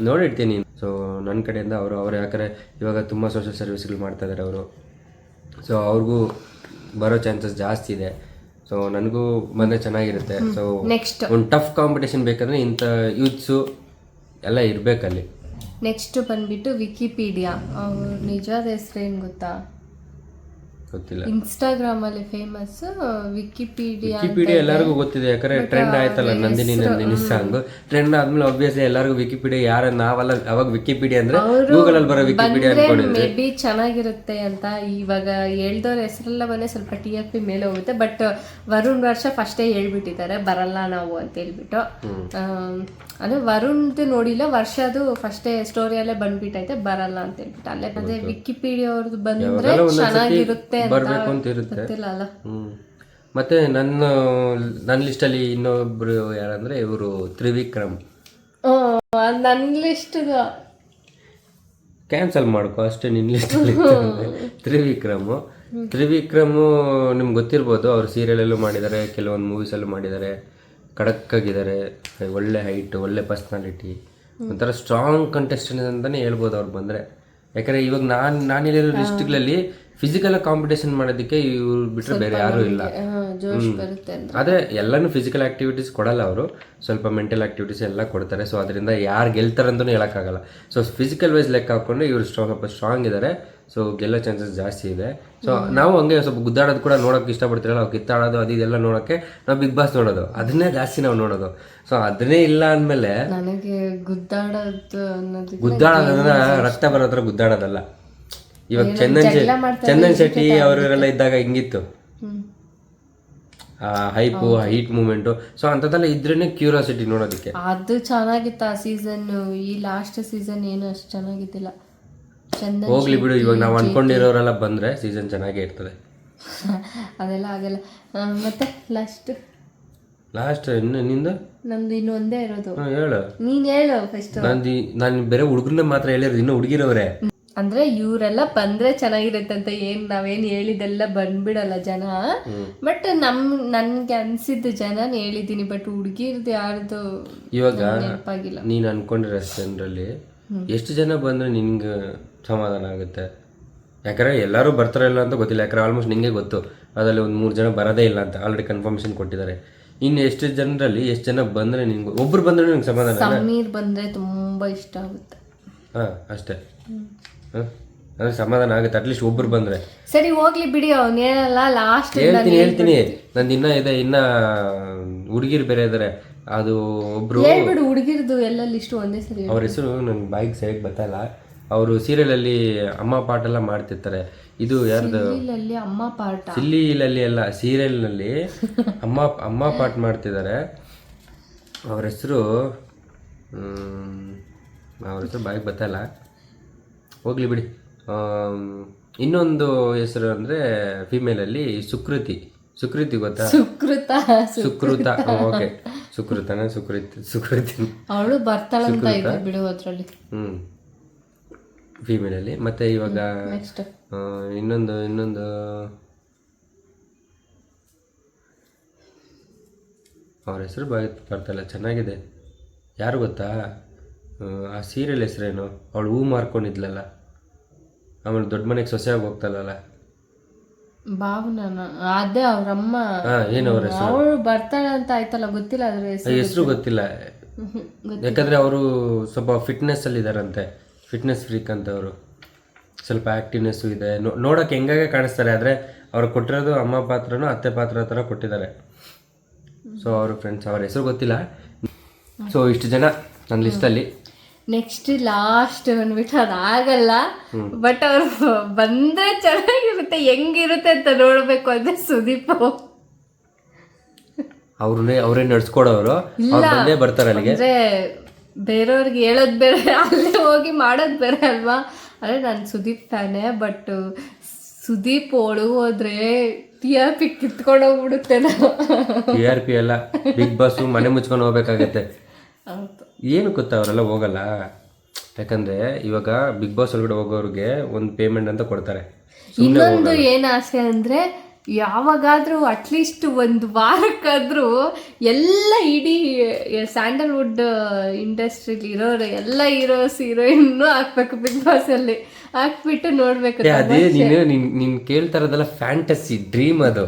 ನೋಡಿರ್ತೀನಿ ಸೊ ನನ್ನ ಕಡೆಯಿಂದ ಅವರು ಅವ್ರು ಯಾಕಂದರೆ ಇವಾಗ ತುಂಬ ಸೋಷಿಯಲ್ ಸರ್ವಿಸ್ಗಳು ಮಾಡ್ತಾ ಇದ್ದಾರೆ ಅವರು. ಸೊ ಅವ್ರಿಗೂ ಬರೋ ಚಾನ್ಸಸ್ ಜಾಸ್ತಿ ಇದೆ. ಸೊ ನನಗೂ ಬಂದರೆ ಚೆನ್ನಾಗಿರುತ್ತೆ. ಸೊ ನೆಕ್ಸ್ಟ್ ಒಂದು ಟಫ್ ಕಾಂಪಿಟೇಷನ್ ಬೇಕಂದ್ರೆ ಇಂಥ ಯೂತ್ಸು ಎಲ್ಲ ಇರಬೇಕಲ್ಲಿ. ನೆಕ್ಸ್ಟ್ ಬಂದ್ಬಿಟ್ಟು ವಿಕಿಪೀಡಿಯಾ ಅವ್ರ ನಿಜವಾದ ಹೆಸರು ಏನು ಗೊತ್ತಾ? ಗೊತ್ತಿಲ್ಲ. ಇನ್ಸ್ಟಾಗ್ರಾಮ್ ಅಲ್ಲಿ ಫೇಮಸ್ ವಿಕಿಪೀಡಿಯಾ ವಿಕಿಪೀಡಿಯಾ ಎಲ್ಲರಿಗೂ ಗೊತ್ತಿದೆ ಯಾಕಂದ್ರೆ ಟ್ರೆಂಡ್ ಆಯ್ತಲ್ಲ ನಂದಿನಿ ನಂದಿನಿ ಸಾಂಗ್ ಟ್ರೆಂಡ್ ಆದ್ಮೇಲೆ ಆಬ್ವಿಯಸ್ಲಿ ಎಲ್ಲರಿಗೂ ವಿಕಿಪೀಡಿಯಾ ಯಾರ ನಾವಲ್ಲ ಅವಾಗ ವಿಕಿಪೀಡಿಯಾ ಅಂದ್ರೆ ಗೂಗಲ್ ಅಲ್ಲಿ ಬರೋ ವಿಕಿಪೀಡಿಯಾ ಅನ್ಕೊಂಡಿದ್ವಿ. ಮೇ ಬಿ ಚೆನ್ನಾಗಿರುತ್ತೆ ಅಂತ ಇವಾಗ ಹೇಳ್ದವ್ರ ಹೆಸರೆಲ್ಲ ಬಂದ್ರೆ ಸ್ವಲ್ಪ ಟಿ ಎಫ್ ಪಿ ಮೇಲೆ ಹೋಗುತ್ತೆ. ಬಟ್ ವರುಣ್ ವರ್ಷ ಫಸ್ಟೇ ಹೇಳ್ಬಿಟ್ಟಿದ್ದಾರೆ ಬರಲ್ಲ ನಾವು ಅಂತ ಹೇಳ್ಬಿಟ್ಟು. ಅಂದ್ರೆ ವರುಣ್ದು ನೋಡಿಲ್ಲ ವರ್ಷದು ಫಸ್ಟೇ ಸ್ಟೋರಿಯಲ್ಲೇ ಬಂದ್ಬಿಟ್ಟೈತೆ ಬರಲ್ಲ ಅಂತ ಹೇಳ್ಬಿಟ್ಟು ಅಲ್ಲೇ ಅದೇ ವಿಕಿಪೀಡಿಯಾ ಅವ್ರದ್ದು ಬಂದ್ರೆ ಚೆನ್ನಾಗಿರುತ್ತೆ ಬರ್ಬೇಕು ಅಂತ ಇರುತ್ತೆ ಗೊತ್ತಿಲ್ಲ ಅಲ್ಲ ಮತ್ತೆ ನನ್ನ ನನ್ನ ಲಿಸ್ಟಲ್ಲಿ ಇನ್ನೊಬ್ರು ಯಾರಂದ್ರೆ ಇವರು ತ್ರಿವಿಕ್ರಮ್. ನನ್ನ ಲಿಸ್ಟ್ ಕ್ಯಾನ್ಸಲ್ ಮಾಡ್ಕೊ ಅಷ್ಟೇ ನಿನ್ನ ಲಿಸ್ಟಲ್ಲಿ ತ್ರಿವಿಕ್ರಮ್. ತ್ರಿವಿಕ್ರಮ್ ನಿಮ್ಗೆ ಗೊತ್ತಿರ್ಬೋದು ಅವ್ರು ಸೀರಿಯಲಲ್ಲೂ ಮಾಡಿದ್ದಾರೆ ಕೆಲವೊಂದು ಮೂವೀಸಲ್ಲೂ ಮಾಡಿದ್ದಾರೆ. ಖಡಕ್ ಆಗಿದ್ದಾರೆ ಒಳ್ಳೆ ಹೈಟ್ ಒಳ್ಳೆ ಪರ್ಸ್ನಾಲಿಟಿ ಒಂಥರ ಸ್ಟ್ರಾಂಗ್ ಕಂಟೆಸ್ಟೆಂಟ್ ಅಂತಲೇ ಹೇಳ್ಬೋದು ಅವ್ರು ಬಂದರೆ. ಯಾಕಂದರೆ ಇವಾಗ ನಾನು ನಾನು ಹೇಳಿರೋ ಲಿಸ್ಟ್ಗಳಲ್ಲಿ ಫಿಸಿಕಲ್ ಕಾಂಪಿಟೇಷನ್ ಮಾಡೋದಕ್ಕೆ ಇವ್ರು ಬಿಟ್ಟರೆ ಬೇರೆ ಯಾರೂ ಇಲ್ಲ. ಆದರೆ ಎಲ್ಲನೂ ಫಿಸಿಕಲ್ ಆಕ್ಟಿವಿಟೀಸ್ ಕೊಡಲ್ಲ ಅವರು. ಸ್ವಲ್ಪ ಮೆಂಟಲ್ ಆಕ್ಟಿವಿಟೀಸ್ ಎಲ್ಲ ಕೊಡ್ತಾರೆ. ಸೊ ಅದರಿಂದ ಯಾರು ಗೆಲ್ತಾರೆ ಅಂತಲೂ ಹೇಳೋಕ್ಕಾಗಲ್ಲ. ಸೊ ಫಿಸಿಕಲ್ ವೈಸ್ ಲೆಕ್ಕ ಹಾಕ್ಕೊಂಡು ಇವರು ಸ್ಟ್ರಾಂಗ್ ಸ್ವಲ್ಪ ಸ್ಟ್ರಾಂಗ್ ಇದ್ದಾರೆ ಸೊ ಗೆಲ್ಲೋ ಚಾನ್ಸಸ್ ಜಾಸ್ತಿ ಇದೆ. ಸೊ ನಾವು ಹಂಗೆ ಸ್ವಲ್ಪ ಗುದ್ದಾಡೋದು ಕೂಡ ನೋಡೋಕೆ ಇಷ್ಟಪಡ್ತಿರಲ್ಲ ನಾವು ಕಿತ್ತಾಡೋದು ಅದು ಇದೆಲ್ಲ ನೋಡೋಕ್ಕೆ ನಾವು ಬಿಗ್ ಬಾಸ್ ನೋಡೋದು. ಅದನ್ನೇ ಜಾಸ್ತಿ ನಾವು ನೋಡೋದು. ಸೊ ಅದನ್ನೇ ಇಲ್ಲ ಅಂದಮೇಲೆ ನನಗೆ ಗುದ್ದಾಡೋದು ಅನ್ನೋದು ಗುದ್ದಾಡೋದಂದ್ರೆ ರಕ್ತ ಬರೋ ಹತ್ರ ಗುದ್ದಾಡೋದಲ್ಲ. ಇವಾಗ ಚಂದನ್ ಶೆಟ್ಟಿ ಚಂದನ್ ಶೆಟ್ಟಿ ಅವರೆಲ್ಲ ಇದ್ದಾಗ ಹಿಂಗಿತ್ತು. ಹೈಪು ಹೀಟ್ ಮೂಮೆಂಟು ಸೊ ಅಂಥದ್ದೆಲ್ಲ ಇದ್ರೇನೆ ಕ್ಯೂರಿಯಾಸಿಟಿ ನೋಡೋದಕ್ಕೆ. ಅದು ಚೆನ್ನಾಗಿತ್ತು ಆ ಸೀಸನ್ ಈ ಲಾಸ್ಟ್ ಸೀಸನ್ ಏನು ಅಷ್ಟು ಚೆನ್ನಾಗಿದ್ದಿಲ್ಲ. ಹೋಗ್ಲಿ ಬಿಡು ಇವಾಗ ನಾವು ಅನ್ಕೊಂಡಿರೋರೆಲ್ಲ ಬಂದ್ರೆ ಸೀಸನ್ ಚೆನ್ನಾಗೇ ಇರ್ತದೆ. ಅದೆಲ್ಲ ಆಗಲ್ಲ. ಆ, ಮತ್ತೆ ಲಾಸ್ಟ್ ಲಾಸ್ಟ್ ಇನ್ನು ನಿಂದು? ನಮ್ದು ಇನ್ನು ಒಂದೇ ಇರೋದು. ಹ್ಮ್, ಹೇಳು. ನೀನ್ ಹೇಳು ಫಸ್ಟ್ ನಾನು ನಾನು ಬೇರೆ ಹುಡುಗರನ್ನ ಮಾತ್ರ ಹೇಳಿರೋದು ಇನ್ನು ಹುಡುಗಿರೋರೆ. ಅಂದ್ರೆ ಇವರೆಲ್ಲ ಬಂದ್ರೆ ಚೆನ್ನಾಗಿರುತ್ತೆ ಅಂತ ಏನ್ ನಾವೇನ್ ಹೇಳಿದೆಲ್ಲ ಬಂದ್ಬಿಡಲ್ಲ ಜನ. ಬಟ್ ನಮ್ ನನ್ಗೆ ಅನ್ಸಿದ್ದು ಜನ ಹೇಳಿದೀನಿ ಬಟ್ ಹುಡುಗಿರ್ದು ಯಾರ್ದು ಇವಾಗ ನೀನ್ ನೀನು ಅನ್ಕೊಂಡಿರೋ ಜನರಲ್ಲಿ ಎಷ್ಟು ಜನ ಬಂದ್ರೆ ನಿನ್ಗೆ? ಸಮಾಧಾನ ಆಗುತ್ತೆ. ಯಾಕಂದರೆ ಎಲ್ಲರೂ ಬರ್ತಾರೋ ಇಲ್ಲ ಅಂತ ಗೊತ್ತಿಲ್ಲ ಯಾಕಂದರೆ ಆಲ್ಮೋಸ್ಟ್ ನಿಮಗೆ ಗೊತ್ತು. ಅದರಲ್ಲಿ ಒಂದು ಮೂರು ಜನ ಬರೋದೇ ಇಲ್ಲ ಅಂತ ಆಲ್ರೆಡಿ ಕನ್ಫರ್ಮೇಷನ್ ಕೊಟ್ಟಿದ್ದಾರೆ. ಇನ್ನು ಎಷ್ಟು ಜನರಲ್ಲಿ ಎಷ್ಟು ಜನ ಬಂದರೆ ನಿಮ್ಗೆ ಒಬ್ರು ಬಂದ್ರೆ ನಿಮ್ಗೆ ಸಮಾಧಾನ ಸಮೀರ್ ಬಂದರೆ ತುಂಬ ಇಷ್ಟ ಆಗುತ್ತೆ. ಹಾಂ ಅಷ್ಟೇ. ಹಾಂ ಅಂದ್ರೆ ಸಮಾಧಾನ ಆಗುತ್ತೆ ಅಟ್ಲೀಸ್ಟ್ ಒಬ್ರು ಬಂದರೆ. ಸರಿ ಹೋಗ್ಲಿ ಬಿಡಿ ಅವನೇನಲ್ಲ ಲಾಸ್ಟ್ ಹೇಳ್ತೀನಿ ಹೇಳ್ತೀನಿ. ನಂದು ಇನ್ನ ಇದೆ ಇನ್ನ ಹುಡುಗಿರು ಬೇರೆ ಇದ್ದಾರೆ ಅದು ಒಬ್ರು ಹೇಳ್ಬಿಡು ಹುಡುಗಿರ್ದು ಎಲ್ಲ ಲಿಸ್ಟ್ ಒಂದೇ ಸರಿ ಅವ್ರ ಹೆಸರು ನಂಗೆ ಬೈಕ್ ಸರಿಯಾಗಿ ಗೊತ್ತಲ್ಲ ಅವರು ಸೀರಿಯಲಲ್ಲಿ ಅಮ್ಮ ಪಾಠ ಎಲ್ಲ ಮಾಡ್ತಿರ್ತಾರೆ. ಇದು ಯಾರ್ದು? ಸಿಲ್ಲಿ ಅಮ್ಮ ಪಾಠ ಸಿಲ್ಲಿಲಲ್ಲಿ ಅಲ್ಲ ಸೀರಿಯಲ್ನಲ್ಲಿ ಅಮ್ಮ ಅಮ್ಮ ಪಾಠ ಮಾಡ್ತಿದ್ದಾರೆ. ಅವ್ರ ಹೆಸರು ಅವ್ರ ಹೆಸರು ಬಾಯಿಗೆ ಬತ್ತಲ್ಲ ಹೋಗ್ಲಿ ಬಿಡಿ. ಇನ್ನೊಂದು ಹೆಸರು ಅಂದರೆ ಫೀಮೇಲಲ್ಲಿ ಸುಕೃತಿ. ಸುಕೃತಿ ಗೊತ್ತಾ? ಸುಕೃತ ಸುಕೃತ. ಓಕೆ. ಸುಕೃತನ ಸುಕೃತಿ ಸುಕೃತಿ ಅವಳು ಬರ್ತಾಳೆ ಬಿಡು ಅದ್ರಲ್ಲಿ. ಹ್ಞೂ ಫೀಮೇಲಲ್ಲಿ ಮತ್ತು ಇವಾಗ ನೆಕ್ಸ್ಟ್ ಇನ್ನೊಂದು ಇನ್ನೊಂದು. ಅವ್ರ ಹೆಸರು ಬಾಯಿ ಬರ್ತಾಯಿಲ್ಲ ಚೆನ್ನಾಗಿದೆ. ಯಾರು ಗೊತ್ತಾ? ಆ, ಸೀರಿಯಲ್ ಹೆಸರೇನು? ಅವಳು ಹೂ ಮಾರ್ಕೊಂಡಿದ್ಲಲ್ಲ. ಆಮೇಲೆ ದೊಡ್ಡ ಮನೆಗೆ ಸೊಸೆಯಾಗಿ ಹೋಗ್ತಾಳಲ್ಲ. ಭಾವನ ಅದೇ ಅವ್ರಮ್ಮ ಹಾಂ ಏನು ಅವ್ರ ಹೆಸರು? ಅವಳು ಬರ್ತಾಳೆ ಅಂತ ಆಯ್ತಲ್ಲ? ಗೊತ್ತಿಲ್ಲ ಅದ್ರ ಹೆಸರು ಹೆಸರು ಗೊತ್ತಿಲ್ಲ. ಯಾಕಂದ್ರೆ ಅವರು ಸ್ವಲ್ಪ ಫಿಟ್ನೆಸ್ ಅಲ್ಲಿ ಇದ್ದಾರಂತೆ ಫಿಟ್ನೆಸ್ ಫ್ರೀಕ್ ಅಂತ ಅವರು ಸ್ವಲ್ಪ ಆ್ಯಕ್ಟಿವ್ನೆಸ್ಸು ಇದೆ. ನೋ- ನೋಡೋಕೆ ಹೆಂಗಾಗೆ ಕಾಣಿಸ್ತಾರೆ ಆದರೆ ಅವ್ರು ಕೊಟ್ಟಿರೋದು ಅಮ್ಮ ಪಾತ್ರನೂ ಅತ್ತೆ ಪಾತ್ರ ಥರ ಕೊಟ್ಟಿದ್ದಾರೆ. ಸೊ ಅವ್ರ ಫ್ರೆಂಡ್ಸ್ ಅವ್ರ ಹೆಸರು ಗೊತ್ತಿಲ್ಲ. ಸೊ ಇಷ್ಟು ಜನ ನನ್ನ ಲಿಸ್ಟಲ್ಲಿ ನೆಕ್ಸ್ಟ್ ಲಾಸ್ಟ್ ಬಂದ್ಬಿಟ್ಟು ಅದಾಗಲ್ಲ. ಬಟ್ ಅವ್ರು ಬಂದ್ರೆ ಚೆನ್ನಾಗಿರುತ್ತೆ. ಹೆಂಗಿರುತ್ತೆ ಅಂತ ನೋಡಬೇಕು ಅಂದ್ರೆ ಸುದೀಪ್ ಅವ್ರನ್ನೇ ಅವರೇ ನಡ್ಸ್ಕೊಡೋರು. ಬರ್ತಾರೆ ಅಲ್ಲಿಗೆ. ಅಂದ್ರೆ ಬೇರೆಯವ್ರಿಗೆ ಹೇಳೋದು ಬೇರೆ ಅಲ್ಲೇ ಹೋಗಿ ಮಾಡೋದು ಬೇರೆ ಅಲ್ವಾ? ಅಂದರೆ ನಾನು ಸುದೀಪ್ ಫ್ಯಾನೇ ಬಟ್ ಸುದೀಪ್ ಒಳಗೆ ಹೋದ್ರೆ ಟಿ ಆರ್ ಪಿ ಕಿತ್ಕೊಂಡು ಹೋಗ್ಬಿಡುತ್ತೆ ನಾವು ಟಿ ಆರ್ ಪಿ ಎಲ್ಲ ಬಿಗ್ ಬಾಸ್ ಮನೆ ಮುಚ್ಕೊಂಡು ಹೋಗ್ಬೇಕಾಗತ್ತೆ. ಏನು ಗೊತ್ತಾ ಅವರೆಲ್ಲ ಹೋಗಲ್ಲ? ಯಾಕಂದ್ರೆ ಇವಾಗ ಬಿಗ್ ಬಾಸ್ ಒಳಗಡೆ ಹೋಗೋರಿಗೆ ಒಂದು ಪೇಮೆಂಟ್ ಅಂತ ಕೊಡ್ತಾರೆ. ಇನ್ನೊಂದು ಏನು ಆಸೆ ಅಂದರೆ ಯಾವಾಗಾದರೂ ಅಟ್ಲೀಸ್ಟ್ ಒಂದು ವಾರಕ್ಕಾದರೂ ಎಲ್ಲ ಇಡೀ ಸ್ಯಾಂಡಲ್ವುಡ್ ಇಂಡಸ್ಟ್ರಿಲಿ ಇರೋರು ಎಲ್ಲ ಹೀರೋಸ್ ಹೀರೋಯಿನ್ನು ಹಾಕ್ಬೇಕು ಬಿಗ್ ಬಾಸಲ್ಲಿ ಹಾಕ್ಬಿಟ್ಟು ನೋಡ್ಬೇಕು ಅದೇ ನೀನು ನೀನ್ ನೀನ್ ಕೇಳ್ತಾ ಇರೋದೆಲ್ಲ ಫ್ಯಾಂಟಸಿ ಡ್ರೀಮ್ ಅದು.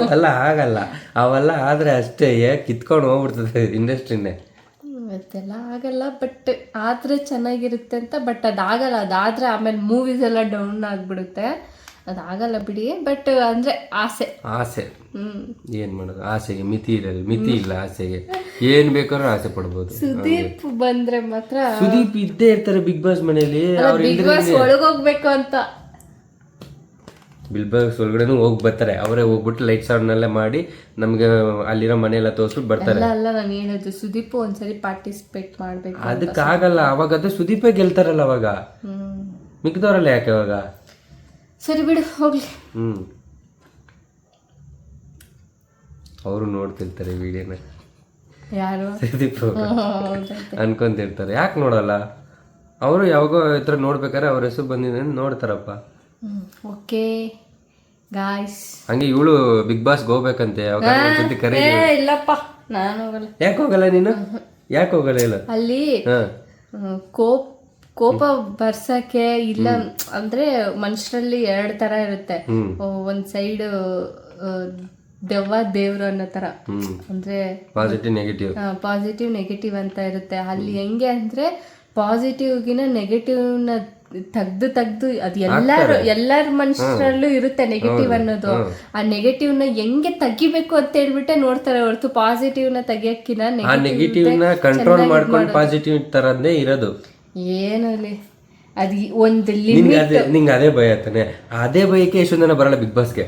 ಅವೆಲ್ಲ ಆಗಲ್ಲ. ಅವೆಲ್ಲ ಆದ್ರೆ ಅಷ್ಟೇ ಕಿತ್ಕೊಂಡು ಹೋಗ್ಬಿಡ್ತದೆ ಇಂಡಸ್ಟ್ರಿನೇ ಮತ್ತೆಲ್ಲ ಆಗಲ್ಲ ಬಟ್ ಆದರೆ ಚೆನ್ನಾಗಿರುತ್ತೆ ಅಂತ ಬಟ್ ಅದಾಗಲ್ಲ. ಅದಾದರೆ ಆಮೇಲೆ ಮೂವೀಸ್ ಎಲ್ಲ ಡೌನ್ ಆಗಿಬಿಡುತ್ತೆ. ಅದಾಗಲ್ಲ ಬಿಡಿ ಬಟ್ ಅಂದ್ರೆ ಆಸೆ. ಆಸೆ. ಹ್ಮ್. ಏನ್ ಮಾಡೋದು? ಆಸೆಗೆ ಮಿತಿ ಇರಲ್ಲ ಮಿತಿ ಇಲ್ಲ ಆಸೆಗೆ. ಏನ್ ಬೇಕಾದ್ರೂ ಆಸೆ ಪಡ್ಬೋದು. ಸುದೀಪ್ ಬಂದ್ರೆ ಮಾತ್ರ ಸುದೀಪ್ ಇದ್ದೇ ಇರ್ತಾರೆ ಬಿಗ್ ಬಾಸ್ ಮನೆಯಲ್ಲಿ ಅವ್ರು ಬಿಗ್ ಬಾಸ್ ಒಳಗೋಗ್ಬೇಕು ಅಂತ. ಬಿಲ್ ಬಾಸ್ ಒಳಗಡೆನೂ ಹೋಗಿ ಬರ್ತಾರೆ. ಅವರೇ ಹೋಗ್ಬಿಟ್ಟು ಲೈಟ್ ಸೌಂಡ್ನೆಲ್ಲ ಮಾಡಿ ನಮ್ಗೆ ಅಲ್ಲಿರೋ ಮನೆಯೆಲ್ಲ ತೋರಿಸ್ಬಿಟ್ಟು ಬರ್ತಾರೆ. ಅಲ್ಲ ಅಲ್ಲ ನಾನು ಹೇಳೋದು ಸುದೀಪ್ ಒಂದ್ಸರಿ ಪಾರ್ಟಿಸಿಪೇಟ್ ಮಾಡ್ಬೇಕು ಅದಕ್ಕಾಗಲ್ಲ ಅವಾಗ ಅದು ಸುದೀಪೇ ಗೆಲ್ತಾರಲ್ಲ ಅವಾಗ. ಹ್ಞೂ ಮಿಕ್ದವ್ರಲ್ಲ ಯಾಕೆ ಅವಾಗ? ಸರಿ ಬಿಡು ಹೋಗ್ಲಿ. ಹ್ಮ್. ಅವರು ನೋಡ್ತಿರ್ತಾರೆ ವಿಡಿಯೋನ. ಯಾರು. ಅನ್ಕೊಂತಿರ್ತಾರೆ ಯಾಕೆ ನೋಡಲ್ಲ? ಅವರು ಯಾವಾಗೋ ಈ ಥರ ನೋಡ್ಬೇಕಾದ್ರೆ ಅವ್ರ ಹೆಸರು ಬಂದಿದೆ ಅಂತ ನೋಡ್ತಾರಪ್ಪ. ಹ್ಮ್ ಓಕೆ. ಗಾಯ್ಸ್ ಹಂಗೆ ಇವಳು ಬಿಗ್ ಬಾಸ್ಗೆ ಹೋಗ್ಬೇಕಂತೆ. ಯಾವಾಗ ಒಂದ್ಸತಿ ಕರೆ ಏ ಇಲ್ಲಪ್ಪ. ನಾನು ಹೋಗಲ್ಲ. ಯಾಕೆ ಹೋಗಲ್ಲ ನೀನು? ಯಾಕೆ ಹೋಗಲ್ಲ ಇಲ್ಲ ಅಲ್ಲಿ ಹಾ. ಕೋಪ್ ಕೋಪ ಬರ್ಸಕ್ಕೆ ಇಲ್ಲ ಅಂದ್ರೆ ಮನುಷ್ಯರಲ್ಲಿ ಎರಡ್ ತರ ಇರುತ್ತೆ. ಒಂದ್ ಸೈಡ್ ದೆವ್ವ ದೇವ್ರು ಅನ್ನೋ ತರ. ಅಂದ್ರೆ ಪಾಸಿಟಿವ್ ನೆಗೆಟಿವ್ ಪಾಸಿಟಿವ್ ನೆಗೆಟಿವ್ ಅಂತ ಇರುತ್ತೆ. ಅಲ್ಲಿ ಹೆಂಗೆ ಅಂದ್ರೆ ಪಾಸಿಟಿವ್ಗಿನ ನ ತೆಗ್ದು ತೆಗ್ದು ಅದು ಎಲ್ಲಾರು ಎಲ್ಲಾರ ಮನುಷ್ಯರಲ್ಲೂ ಇರುತ್ತೆ ನೆಗೆಟಿವ್ ಅನ್ನೋದು. ಆ ನೆಗೆಟಿವ್ನ ಹೆಂಗೆ ತಗಿಬೇಕು ಅಂತ ಹೇಳ್ಬಿಟ್ಟೆ ನೋಡ್ತಾರೆ ಹೊರತು ಪಾಸಿಟಿವ್ನ ತೆಗಿಯಕ್ಕಿನ ನೆಗೆಟಿವ್ನ ಕಂಟ್ರೋಲ್ ಮಾಡ್ಕೊಂಡು ಪಾಸಿಟಿವ್ ತರದ್ದೇ ಇರೋದು. ಏನು ಅಲ್ಲಿ? ಅದು ಒಂದು ನಿಂಗೆ ಲಿಮಿಟ್ ಅದೇ ನಿಂಗೆ ಅದೇ ಭಯ ತಾನೆ ಅದೇ ಭಯಕ್ಕೆ ಎಷ್ಟೊಂದು ಜನ ಬರಲ್ಲ ಬಿಗ್ ಬಾಸ್ಗೆ.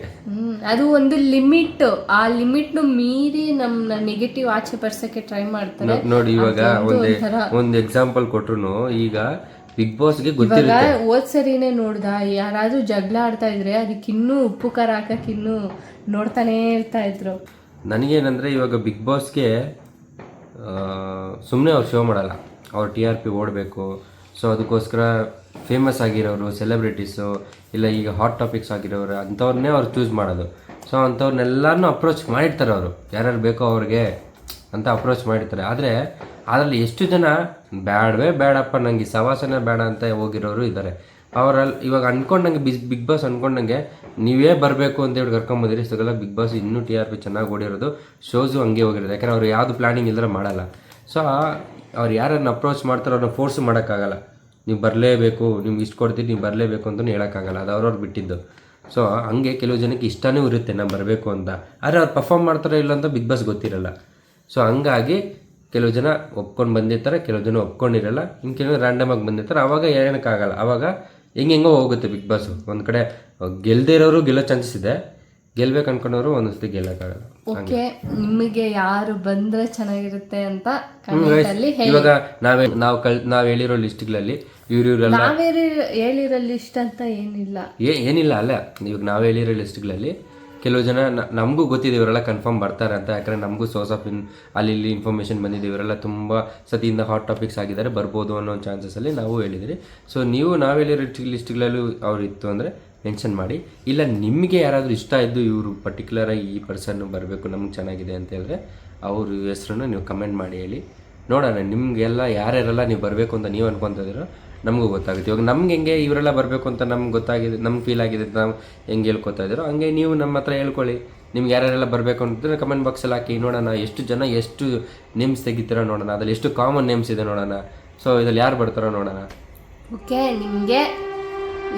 ಅದು ಒಂದು ಲಿಮಿಟ್ ಆ ಲಿಮಿಟ್ನು ಮೀರಿ ನಮ್ಮ ನೆಗೆಟಿವ್ ಆಚೆ ಬರ್ಸಕ್ಕೆ ಟ್ರೈ ಮಾಡ್ತಾರೆ. ನೋಡಿ ಇವಾಗ ಒಂದು ಒಂದೇ ಎಕ್ಸಾಂಪಲ್ ಕೊಟ್ರು ಈಗ ಬಿಗ್ ಬಾಸ್ಗೆ ಇವಾಗ ಗೊತ್ತಿರುತ್ತೆ ಹೋದ್ ಸರಿನೇ ನೋಡ್ದ. ಯಾರಾದ್ರೂ ಜಗಳ ಆಡ್ತಾ ಇದ್ರೆ ಅದಕ್ಕೆ ಇನ್ನೂ ಉಪ್ಪು ಖಾರ ಹಾಕಕ್ ಇನ್ನೂ ನೋಡ್ತಾನೇ ಇರ್ತಾ ಇದ್ರು. ನನಗೇನಂದ್ರೆ ಇವಾಗ ಬಿಗ್ ಬಾಸ್ಗೆ ಸುಮ್ಮನೆ ಅವ್ರು ಶೋ ಮಾಡಲ್ಲ. ಅವ್ರು ಟಿ ಆರ್ ಪಿ ಓಡಬೇಕು. ಸೊ ಅದಕ್ಕೋಸ್ಕರ ಫೇಮಸ್ ಆಗಿರೋರು ಸೆಲೆಬ್ರಿಟೀಸು ಇಲ್ಲ ಈಗ ಹಾಟ್ ಟಾಪಿಕ್ಸ್ ಆಗಿರೋರು, ಅಂಥವ್ರನ್ನೇ ಅವ್ರು ಚೂಸ್ ಮಾಡೋದು. ಸೊ ಅಂಥವ್ರನ್ನೆಲ್ಲನೂ ಅಪ್ರೋಚ್ ಮಾಡಿರ್ತಾರೆ ಅವರು. ಯಾರ್ಯಾರು ಬೇಕೋ ಅವ್ರಿಗೆ ಅಂತ ಅಪ್ರೋಚ್ ಮಾಡಿರ್ತಾರೆ. ಆದರೆ, ಅದರಲ್ಲಿ ಎಷ್ಟು ಜನ ಬ್ಯಾಡವೇ ಬೇಡಪ್ಪ ನನಗೆ ಸವಾಸನೇ ಸವಾಸನೆ ಬೇಡ ಅಂತ ಹೋಗಿರೋರು ಇದ್ದಾರೆ. ಅವರಲ್ಲಿ ಇವಾಗ ಅಂದ್ಕೊಂಡಂಗೆ ಬಿಸ್, ಬಿಗ್ ಬಾಸ್ ಅಂದ್ಕೊಂಡಂಗೆ ನೀವೇ ಬರಬೇಕು ಅಂತ ಹೇಳಿ ಕರ್ಕೊಂಬಂದಿರಿ. ಸಿಗಲ್ಲ ಬಿಗ್ ಬಾಸ್ ಇನ್ನೂ ಟಿ ಆರ್ ಪಿ ಚೆನ್ನಾಗಿ ಓಡಿರೋದು. ಶೋಸು ಹಂಗೆ ಹೋಗಿರೋದು. ಯಾಕಂದ್ರೆ ಅವ್ರು ಯಾವುದು ಪ್ಲಾನಿಂಗ್ ಇಲ್ಲದ್ರೆ ಮಾಡಲ್ಲ. ಸೊ ಅವ್ರು ಯಾರನ್ನು ಅಪ್ರೋಚ್ ಮಾಡ್ತಾರೋ ಅವ್ರನ್ನ ಫೋರ್ಸ್ ಮಾಡೋಕ್ಕಾಗಲ್ಲ. ನೀವು ಬರಲೇಬೇಕು, ನಿಮ್ಗೆ ಇಷ್ಟು ಕೊಡ್ತೀನಿ, ನೀವು ಬರಲೇಬೇಕು ಅಂತಲೂ ಹೇಳೋಕ್ಕಾಗಲ್ಲ. ಅದು ಅವ್ರವ್ರು ಬಿಟ್ಟಿದ್ದು. ಸೊ ಹಂಗೆ ಕೆಲವು ಜನಕ್ಕೆ ಇಷ್ಟನೂ ಇರುತ್ತೆ, ನಾನು ಬರಬೇಕು ಅಂತ. ಆದರೆ ಅವ್ರು ಪರ್ಫಾರ್ಮ್ ಮಾಡ್ತಾರೋ ಇಲ್ಲ ಅಂತ ಬಿಗ್ ಬಾಸ್ ಗೊತ್ತಿರಲ್ಲ. ಸೊ ಹಂಗಾಗಿ ಕೆಲವು ಜನ ಒಪ್ಕೊಂಡು ಬಂದಿರ್ತಾರೆ, ಕೆಲವು ಜನ ಒಪ್ಕೊಂಡಿರಲ್ಲ. ಇನ್ನು ಕೆಲವು ರ್ಯಾಂಡಮ್ ಆಗಿ ಬಂದಿರ್ತಾರೆ. ಅವಾಗ ಹೇಳೋಕ್ಕಾಗಲ್ಲ ಅವಾಗ ಹೆಂಗೆ ಹೆಂಗೋ ಹೋಗುತ್ತೆ ಬಿಗ್ ಬಾಸ್. ಒಂದು ಕಡೆ ಗೆಲ್ದೇ ಇರೋರು ಗೆಲ್ಲೋ ಚಾನ್ಸಸ್ ಇದೆ. ಗೆಲ್ಬೇಕು ಅನ್ಕೊಂಡವರು ಒಂದೊಂದ್ಸತಿ ಗೆಲ್ಲಕ್ಕಾಗಲ್ಲ. ಓಕೆ ನಿಮಗೆ ಯಾರು ಬಂದ್ರೆ ಚೆನ್ನಾಗಿರುತ್ತೆ ಅಂತ ಹ್ಮ್, comment ಅಲ್ಲಿ ಹೇಳಿ. ಇವಾಗ ನಾವೇ ನಾವು ಕಲ್ ನಾವು ಹೇಳಿರೋ ಲಿಸ್ಟ್ಗಳಲ್ಲಿ ಇವ್ರು ಇವರೆಲ್ಲ ಹೇಳಿರೋ ಲಿಸ್ಟ್ ಅಂತ ಏನಿಲ್ಲ. ಏ ಏನಿಲ್ಲ ಅಲ್ಲ. ಇವಾಗ ನಾವು ಹೇಳಿರೋ ಲಿಸ್ಟ್ಗಳಲ್ಲಿ ಕೆಲವು ಜನ ನ- ನಮಗೂ ಗೊತ್ತಿದೆ ಇವರೆಲ್ಲ ಕನ್ಫರ್ಮ್ ಬರ್ತಾರೆ ಅಂತ. ಯಾಕಂದ್ರೆ ನಮಗೂ ಸೋರ್ಸ್ ಆಫ್ ಇನ್ ಅಲ್ಲಿ ಇಲ್ಲಿ ಇನ್ಫಾರ್ಮೇಷನ್ ಬಂದಿದೆ. ಇವರೆಲ್ಲ ತುಂಬ ಸತಿಯಿಂದ ಹಾಟ್ ಟಾಪಿಕ್ಸ್ ಆಗಿದ್ದಾರೆ. ಬರ್ಬೋದು ಅನ್ನೋ ಚಾನ್ಸಸ್ ಅಲ್ಲಿ ನಾವು ಹೇಳಿದಿರಿ. ಸೊ ನೀವು ನಾವು ಹೇಳಿರೋ ಲಿಸ್ಟ್ಗಳಲ್ಲೂ ಅವ್ರು ಇತ್ತು ಅಂದರೆ ಮೆನ್ಷನ್ ಮಾಡಿ. ಇಲ್ಲ, ನಿಮಗೆ ಯಾರಾದರೂ ಇಷ್ಟ ಇದ್ದು ಇವರು ಪರ್ಟಿಕ್ಯುಲರಾಗಿ ಈ ಪರ್ಸನ್ನು ಬರಬೇಕು, ನಮ್ಗೆ ಚೆನ್ನಾಗಿದೆ ಅಂತ ಹೇಳಿದ್ರೆ ಅವ್ರ ಹೆಸ್ರನ್ನು ನೀವು ಕಮೆಂಟ್ ಮಾಡಿ ಹೇಳಿ. ನೋಡೋಣ, ನಿಮಗೆಲ್ಲ ಯಾರ್ಯಾರೆಲ್ಲ ನೀವು ಬರಬೇಕು ಅಂತ ನೀವು ಅನ್ಕೊತಿದ್ದೀರೋ ನಮಗೂ ಗೊತ್ತಾಗುತ್ತೆ. ಇವಾಗ ನಮ್ಗೆ ಹೆಂಗೆ ಇವರೆಲ್ಲ ಬರಬೇಕು ಅಂತ ನಮ್ಗೆ ಗೊತ್ತಾಗಿದೆ, ನಮ್ಗೆ ಫೀಲ್ ಆಗಿದೆ ನಾವು ಹೆಂಗೆ ಹೇಳ್ಕೊತಾ ಇದ್ದೀರೋ ಹಂಗೆ ನೀವು ನಮ್ಮ ಹತ್ರ ಹೇಳ್ಕೊಳ್ಳಿ. ನಿಮ್ಗೆ ಯಾರ್ಯಾರೆಲ್ಲ ಬರಬೇಕು ಅಂತಂದರೆ ಕಮೆಂಟ್ ಬಾಕ್ಸಲ್ಲಿ ಹಾಕಿ, ನೋಡೋಣ ಎಷ್ಟು ಜನ ಎಷ್ಟು ನೇಮ್ಸ್ ತೆಗಿತೀರೋ ನೋಡೋಣ. ಅದರಲ್ಲಿ ಎಷ್ಟು ಕಾಮನ್ ನೇಮ್ಸ್ ಇದೆ ನೋಡೋಣ. ಸೊ ಇದರಲ್ಲಿ ಯಾರು ಬರ್ತಾರೋ ನೋಡೋಣ. ಓಕೆ ನಿಮಗೆ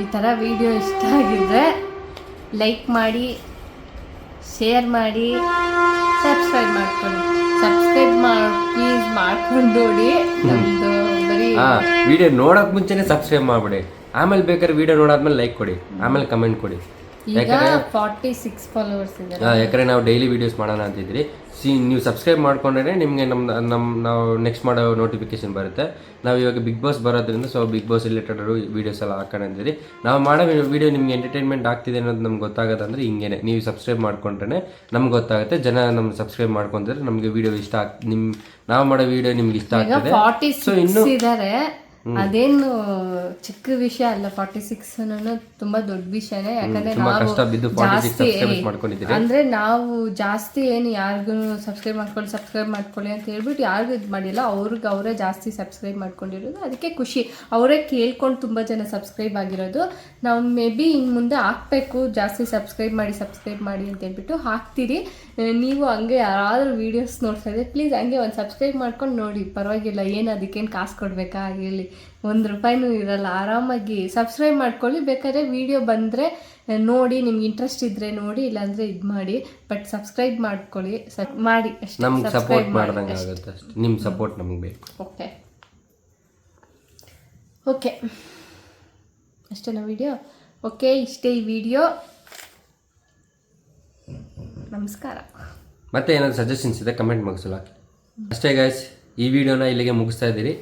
ಈ ಥರ ವಿಡಿಯೋ ಇಷ್ಟ ಆಗಿದ್ರೆ ಲೈಕ್ ಮಾಡಿ ಶೇರ್ ಮಾಡಿ ಸಬ್ಸ್ಕ್ರೈಬ್ ಮಾಡ್ಕೊಳ್ಳಿ. ಸಬ್ಸ್ಕ್ರೈಬ್ ಮಾಡಿ ಪ್ಲೀಸ್ ಮಾಡ್ಕೊಂಡು ನೋಡಿ. ನಮ್ಮದು ಬರೀ ಹಾಂ ವಿಡಿಯೋ ನೋಡೋಕೆ ಮುಂಚೆನೇ ಸಬ್ಸ್ಕ್ರೈಬ್ ಮಾಡಿಬಿಡಿ. ಆಮೇಲೆ ಬೇಕಾದ್ರೆ ವಿಡಿಯೋ ನೋಡಾದ್ಮೇಲೆ ಲೈಕ್ ಕೊಡಿ. ಆಮೇಲೆ ಕಮೆಂಟ್ ಕೊಡಿ. ಈಗ ಯಾಕಂದ್ರೆ ಫಾರ್ಟಿ ಸಿಕ್ಸ್ ಫಾಲೋವರ್ಸ್ ಇದ್ದಾರೆ. ಆ, ಯಾಕಂದ್ರೆ ನಾವು ಡೈಲಿ ವಿಡಿಯೋಸ್ ಮಾಡೋಣ ಅಂತಿದ್ರಿ. ಸಿ ನೀವು ಸಬ್ಸ್ಕ್ರೈಬ್ ಮಾಡ್ಕೊಂಡ್ರೆ ನಿಮಗೆ ನಮ್ಮ ನಮ್ಮ ನಾವು ನೆಕ್ಸ್ಟ್ ಮಾಡೋ ನೋಟಿಫಿಕೇಶನ್ ಬರುತ್ತೆ. ನಾವು ಇವಾಗ ಬಿಗ್ ಬಾಸ್ ಬರೋದ್ರಿಂದ so Big Boss related videos ಎಲ್ಲ ಹಾಕೊಂಡಿದ್ದೀರಿ ನಾವು ಮಾಡೋ ವೀಡಿಯೋ ನಿಮ್ಗೆ ಎಂಟರ್ಟೈನ್ಮೆಂಟ್ ಆಗ್ತಿದೆ ಅನ್ನೋದು ನಮ್ಗೆ ಗೊತ್ತಾಗೋದಂದ್ರೆ ಹಿಂಗೇನೆ. ನೀವು ಸಬ್ಸ್ಕ್ರೈಬ್ ಮಾಡ್ಕೊಂಡ್ರೆ ನಮ್ಗೆ ಗೊತ್ತಾಗುತ್ತೆ. ಜನ ನಮ್ಮ ಸಬ್ಸ್ಕ್ರೈಬ್ ಮಾಡ್ಕೊಂಡ್ರೆ ನಮಗೆ ವಿಡಿಯೋ ಇಷ್ಟ ಆಗ್ ನಿಮ್ಮ ನಾವು ಮಾಡೋ ವಿಡಿಯೋ ನಿಮ್ಗೆ ಇಷ್ಟ ಆಗ್ತದೆ. ಸೊ ಇನ್ನು ಅದೇನು ಚಿಕ್ಕ ವಿಷಯ ಅಲ್ಲ ಫಾರ್ಟಿ ಸಿಕ್ಸ್ ತುಂಬಾ ದೊಡ್ಡ ವಿಷಯನೇ. ಯಾಕಂದ್ರೆ ನಾವು ಕಷ್ಟ ಬಿದ್ದು 46 ಜಾಸ್ತಿ ಅಂದ್ರೆ ನಾವು ಜಾಸ್ತಿ ಏನು ಯಾರಿಗೂ ಸಬ್ಸ್ಕ್ರೈಬ್ ಮಾಡ್ಕೊಳ್ಳಿ ಸಬ್ಸ್ಕ್ರೈಬ್ ಮಾಡ್ಕೊಳ್ಳಿ ಅಂತ ಹೇಳ್ಬಿಟ್ಟು ಯಾರಿಗೂ ಇದು ಮಾಡಿಲ್ಲ. ಅವ್ರಿಗೆ ಅವರೇ ಜಾಸ್ತಿ ಸಬ್ಸ್ಕ್ರೈಬ್ ಮಾಡ್ಕೊಂಡಿರೋದು. ಅದಕ್ಕೆ ಖುಷಿ. ಅವರೇ ಕೇಳ್ಕೊಂಡು ತುಂಬಾ ಜನ ಸಬ್ಸ್ಕ್ರೈಬ್ ಆಗಿರೋದು. ನಾವು ಮೇ ಬಿ ಇನ್ನು ಮುಂದೆ ಹಾಕ್ಬೇಕು. ಜಾಸ್ತಿ ಸಬ್ಸ್ಕ್ರೈಬ್ ಮಾಡಿ ಸಬ್ಸ್ಕ್ರೈಬ್ ಮಾಡಿ ಅಂತ ಹೇಳ್ಬಿಟ್ಟು ಹಾಕ್ತೀರಿ. ನೀವು ಹಂಗೆ ಯಾರಾದರೂ ವೀಡಿಯೋಸ್ ನೋಡ್ತಾ ಇದ್ರೆ ಪ್ಲೀಸ್ ಹಂಗೆ ಒಂದು ಸಬ್ಸ್ಕ್ರೈಬ್ ಮಾಡ್ಕೊಂಡು ನೋಡಿ. ಪರವಾಗಿಲ್ಲ. ಏನು ಅದಕ್ಕೇನು ಕಾಸು ಕೊಡಬೇಕಾ? ಹೇಳಿ ಒಂದು ರೂಪಾಯಿನೂ ಇರಲ್ಲ. ಆರಾಮಾಗಿ ಸಬ್ಸ್ಕ್ರೈಬ್ ಮಾಡ್ಕೊಳ್ಳಿ. ಬೇಕಾದ್ರೆ ವಿಡಿಯೋ ಬಂದರೆ ನೋಡಿ ನಿಮ್ಗೆ ಇಂಟ್ರೆಸ್ಟ್ ಇದ್ರೆ ನೋಡಿ ಇಲ್ಲಾಂದ್ರೆ ಇದು ಮಾಡಿ. ಬಟ್ ಸಬ್ಸ್ಕ್ರೈಬ್ ಮಾಡ್ಕೊಳ್ಳಿ. ಮಾಡಿ ಅಷ್ಟೇ. ನಮ್ಗೆ ಸಪೋರ್ಟ್ ಮಾಡ್ದಂಗೆ ಆಗುತ್ತೆ ಅಷ್ಟೇ. ನಿಮ್ಮ ಸಪೋರ್ಟ್ ನಮ್ಗೆ ಬೇಕು. ಓಕೆ ಓಕೆ ಅಷ್ಟೇನಾ ವಿಡಿಯೋ ಓಕೆ ಇಷ್ಟೇ ಈ ವಿಡಿಯೋ ನಮಸ್ಕಾರ. ಮತ್ತೆ ಏನಾದ್ರು ಸಜೆಷನ್ಸ್ ಇದೆ ಕಮೆಂಟ್ ಮುಗಿಸಲು ಹಾಕಿ. ಅಷ್ಟೇ ಗಾಯ್ಸ್ ಈ ವಿಡಿಯೋನ ಇಲ್ಲಿಗೆ ಮುಗಿಸ್ತಾ ಇದ್ದೀರಿ.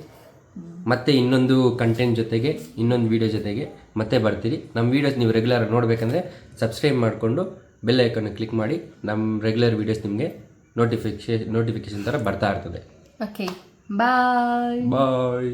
ಮತ್ತೆ ಇನ್ನೊಂದು ಕಂಟೆಂಟ್ ಜೊತೆಗೆ ಇನ್ನೊಂದು ವಿಡಿಯೋ ಜೊತೆಗೆ ಮತ್ತೆ ಬರ್ತೀರಿ. ನಮ್ಮ ವೀಡಿಯೋಸ್ ನೀವು ರೆಗ್ಯುಲರ್ ನೋಡಬೇಕಂದ್ರೆ ಸಬ್ಸ್ಕ್ರೈಬ್ ಮಾಡಿಕೊಂಡು ಬೆಲ್ ಐಕನ್ನು ಕ್ಲಿಕ್ ಮಾಡಿ ನಮ್ಮ ರೆಗ್ಯುಲರ್ ವೀಡಿಯೋಸ್ ನಿಮಗೆ ನೋಟಿಫಿಕೇಶನ್ ನೋಟಿಫಿಕೇಶನ್ ಥರ ಬರ್ತಾ ಇರ್ತದೆ. ಓಕೆ ಬಾಯ್ ಬಾಯ್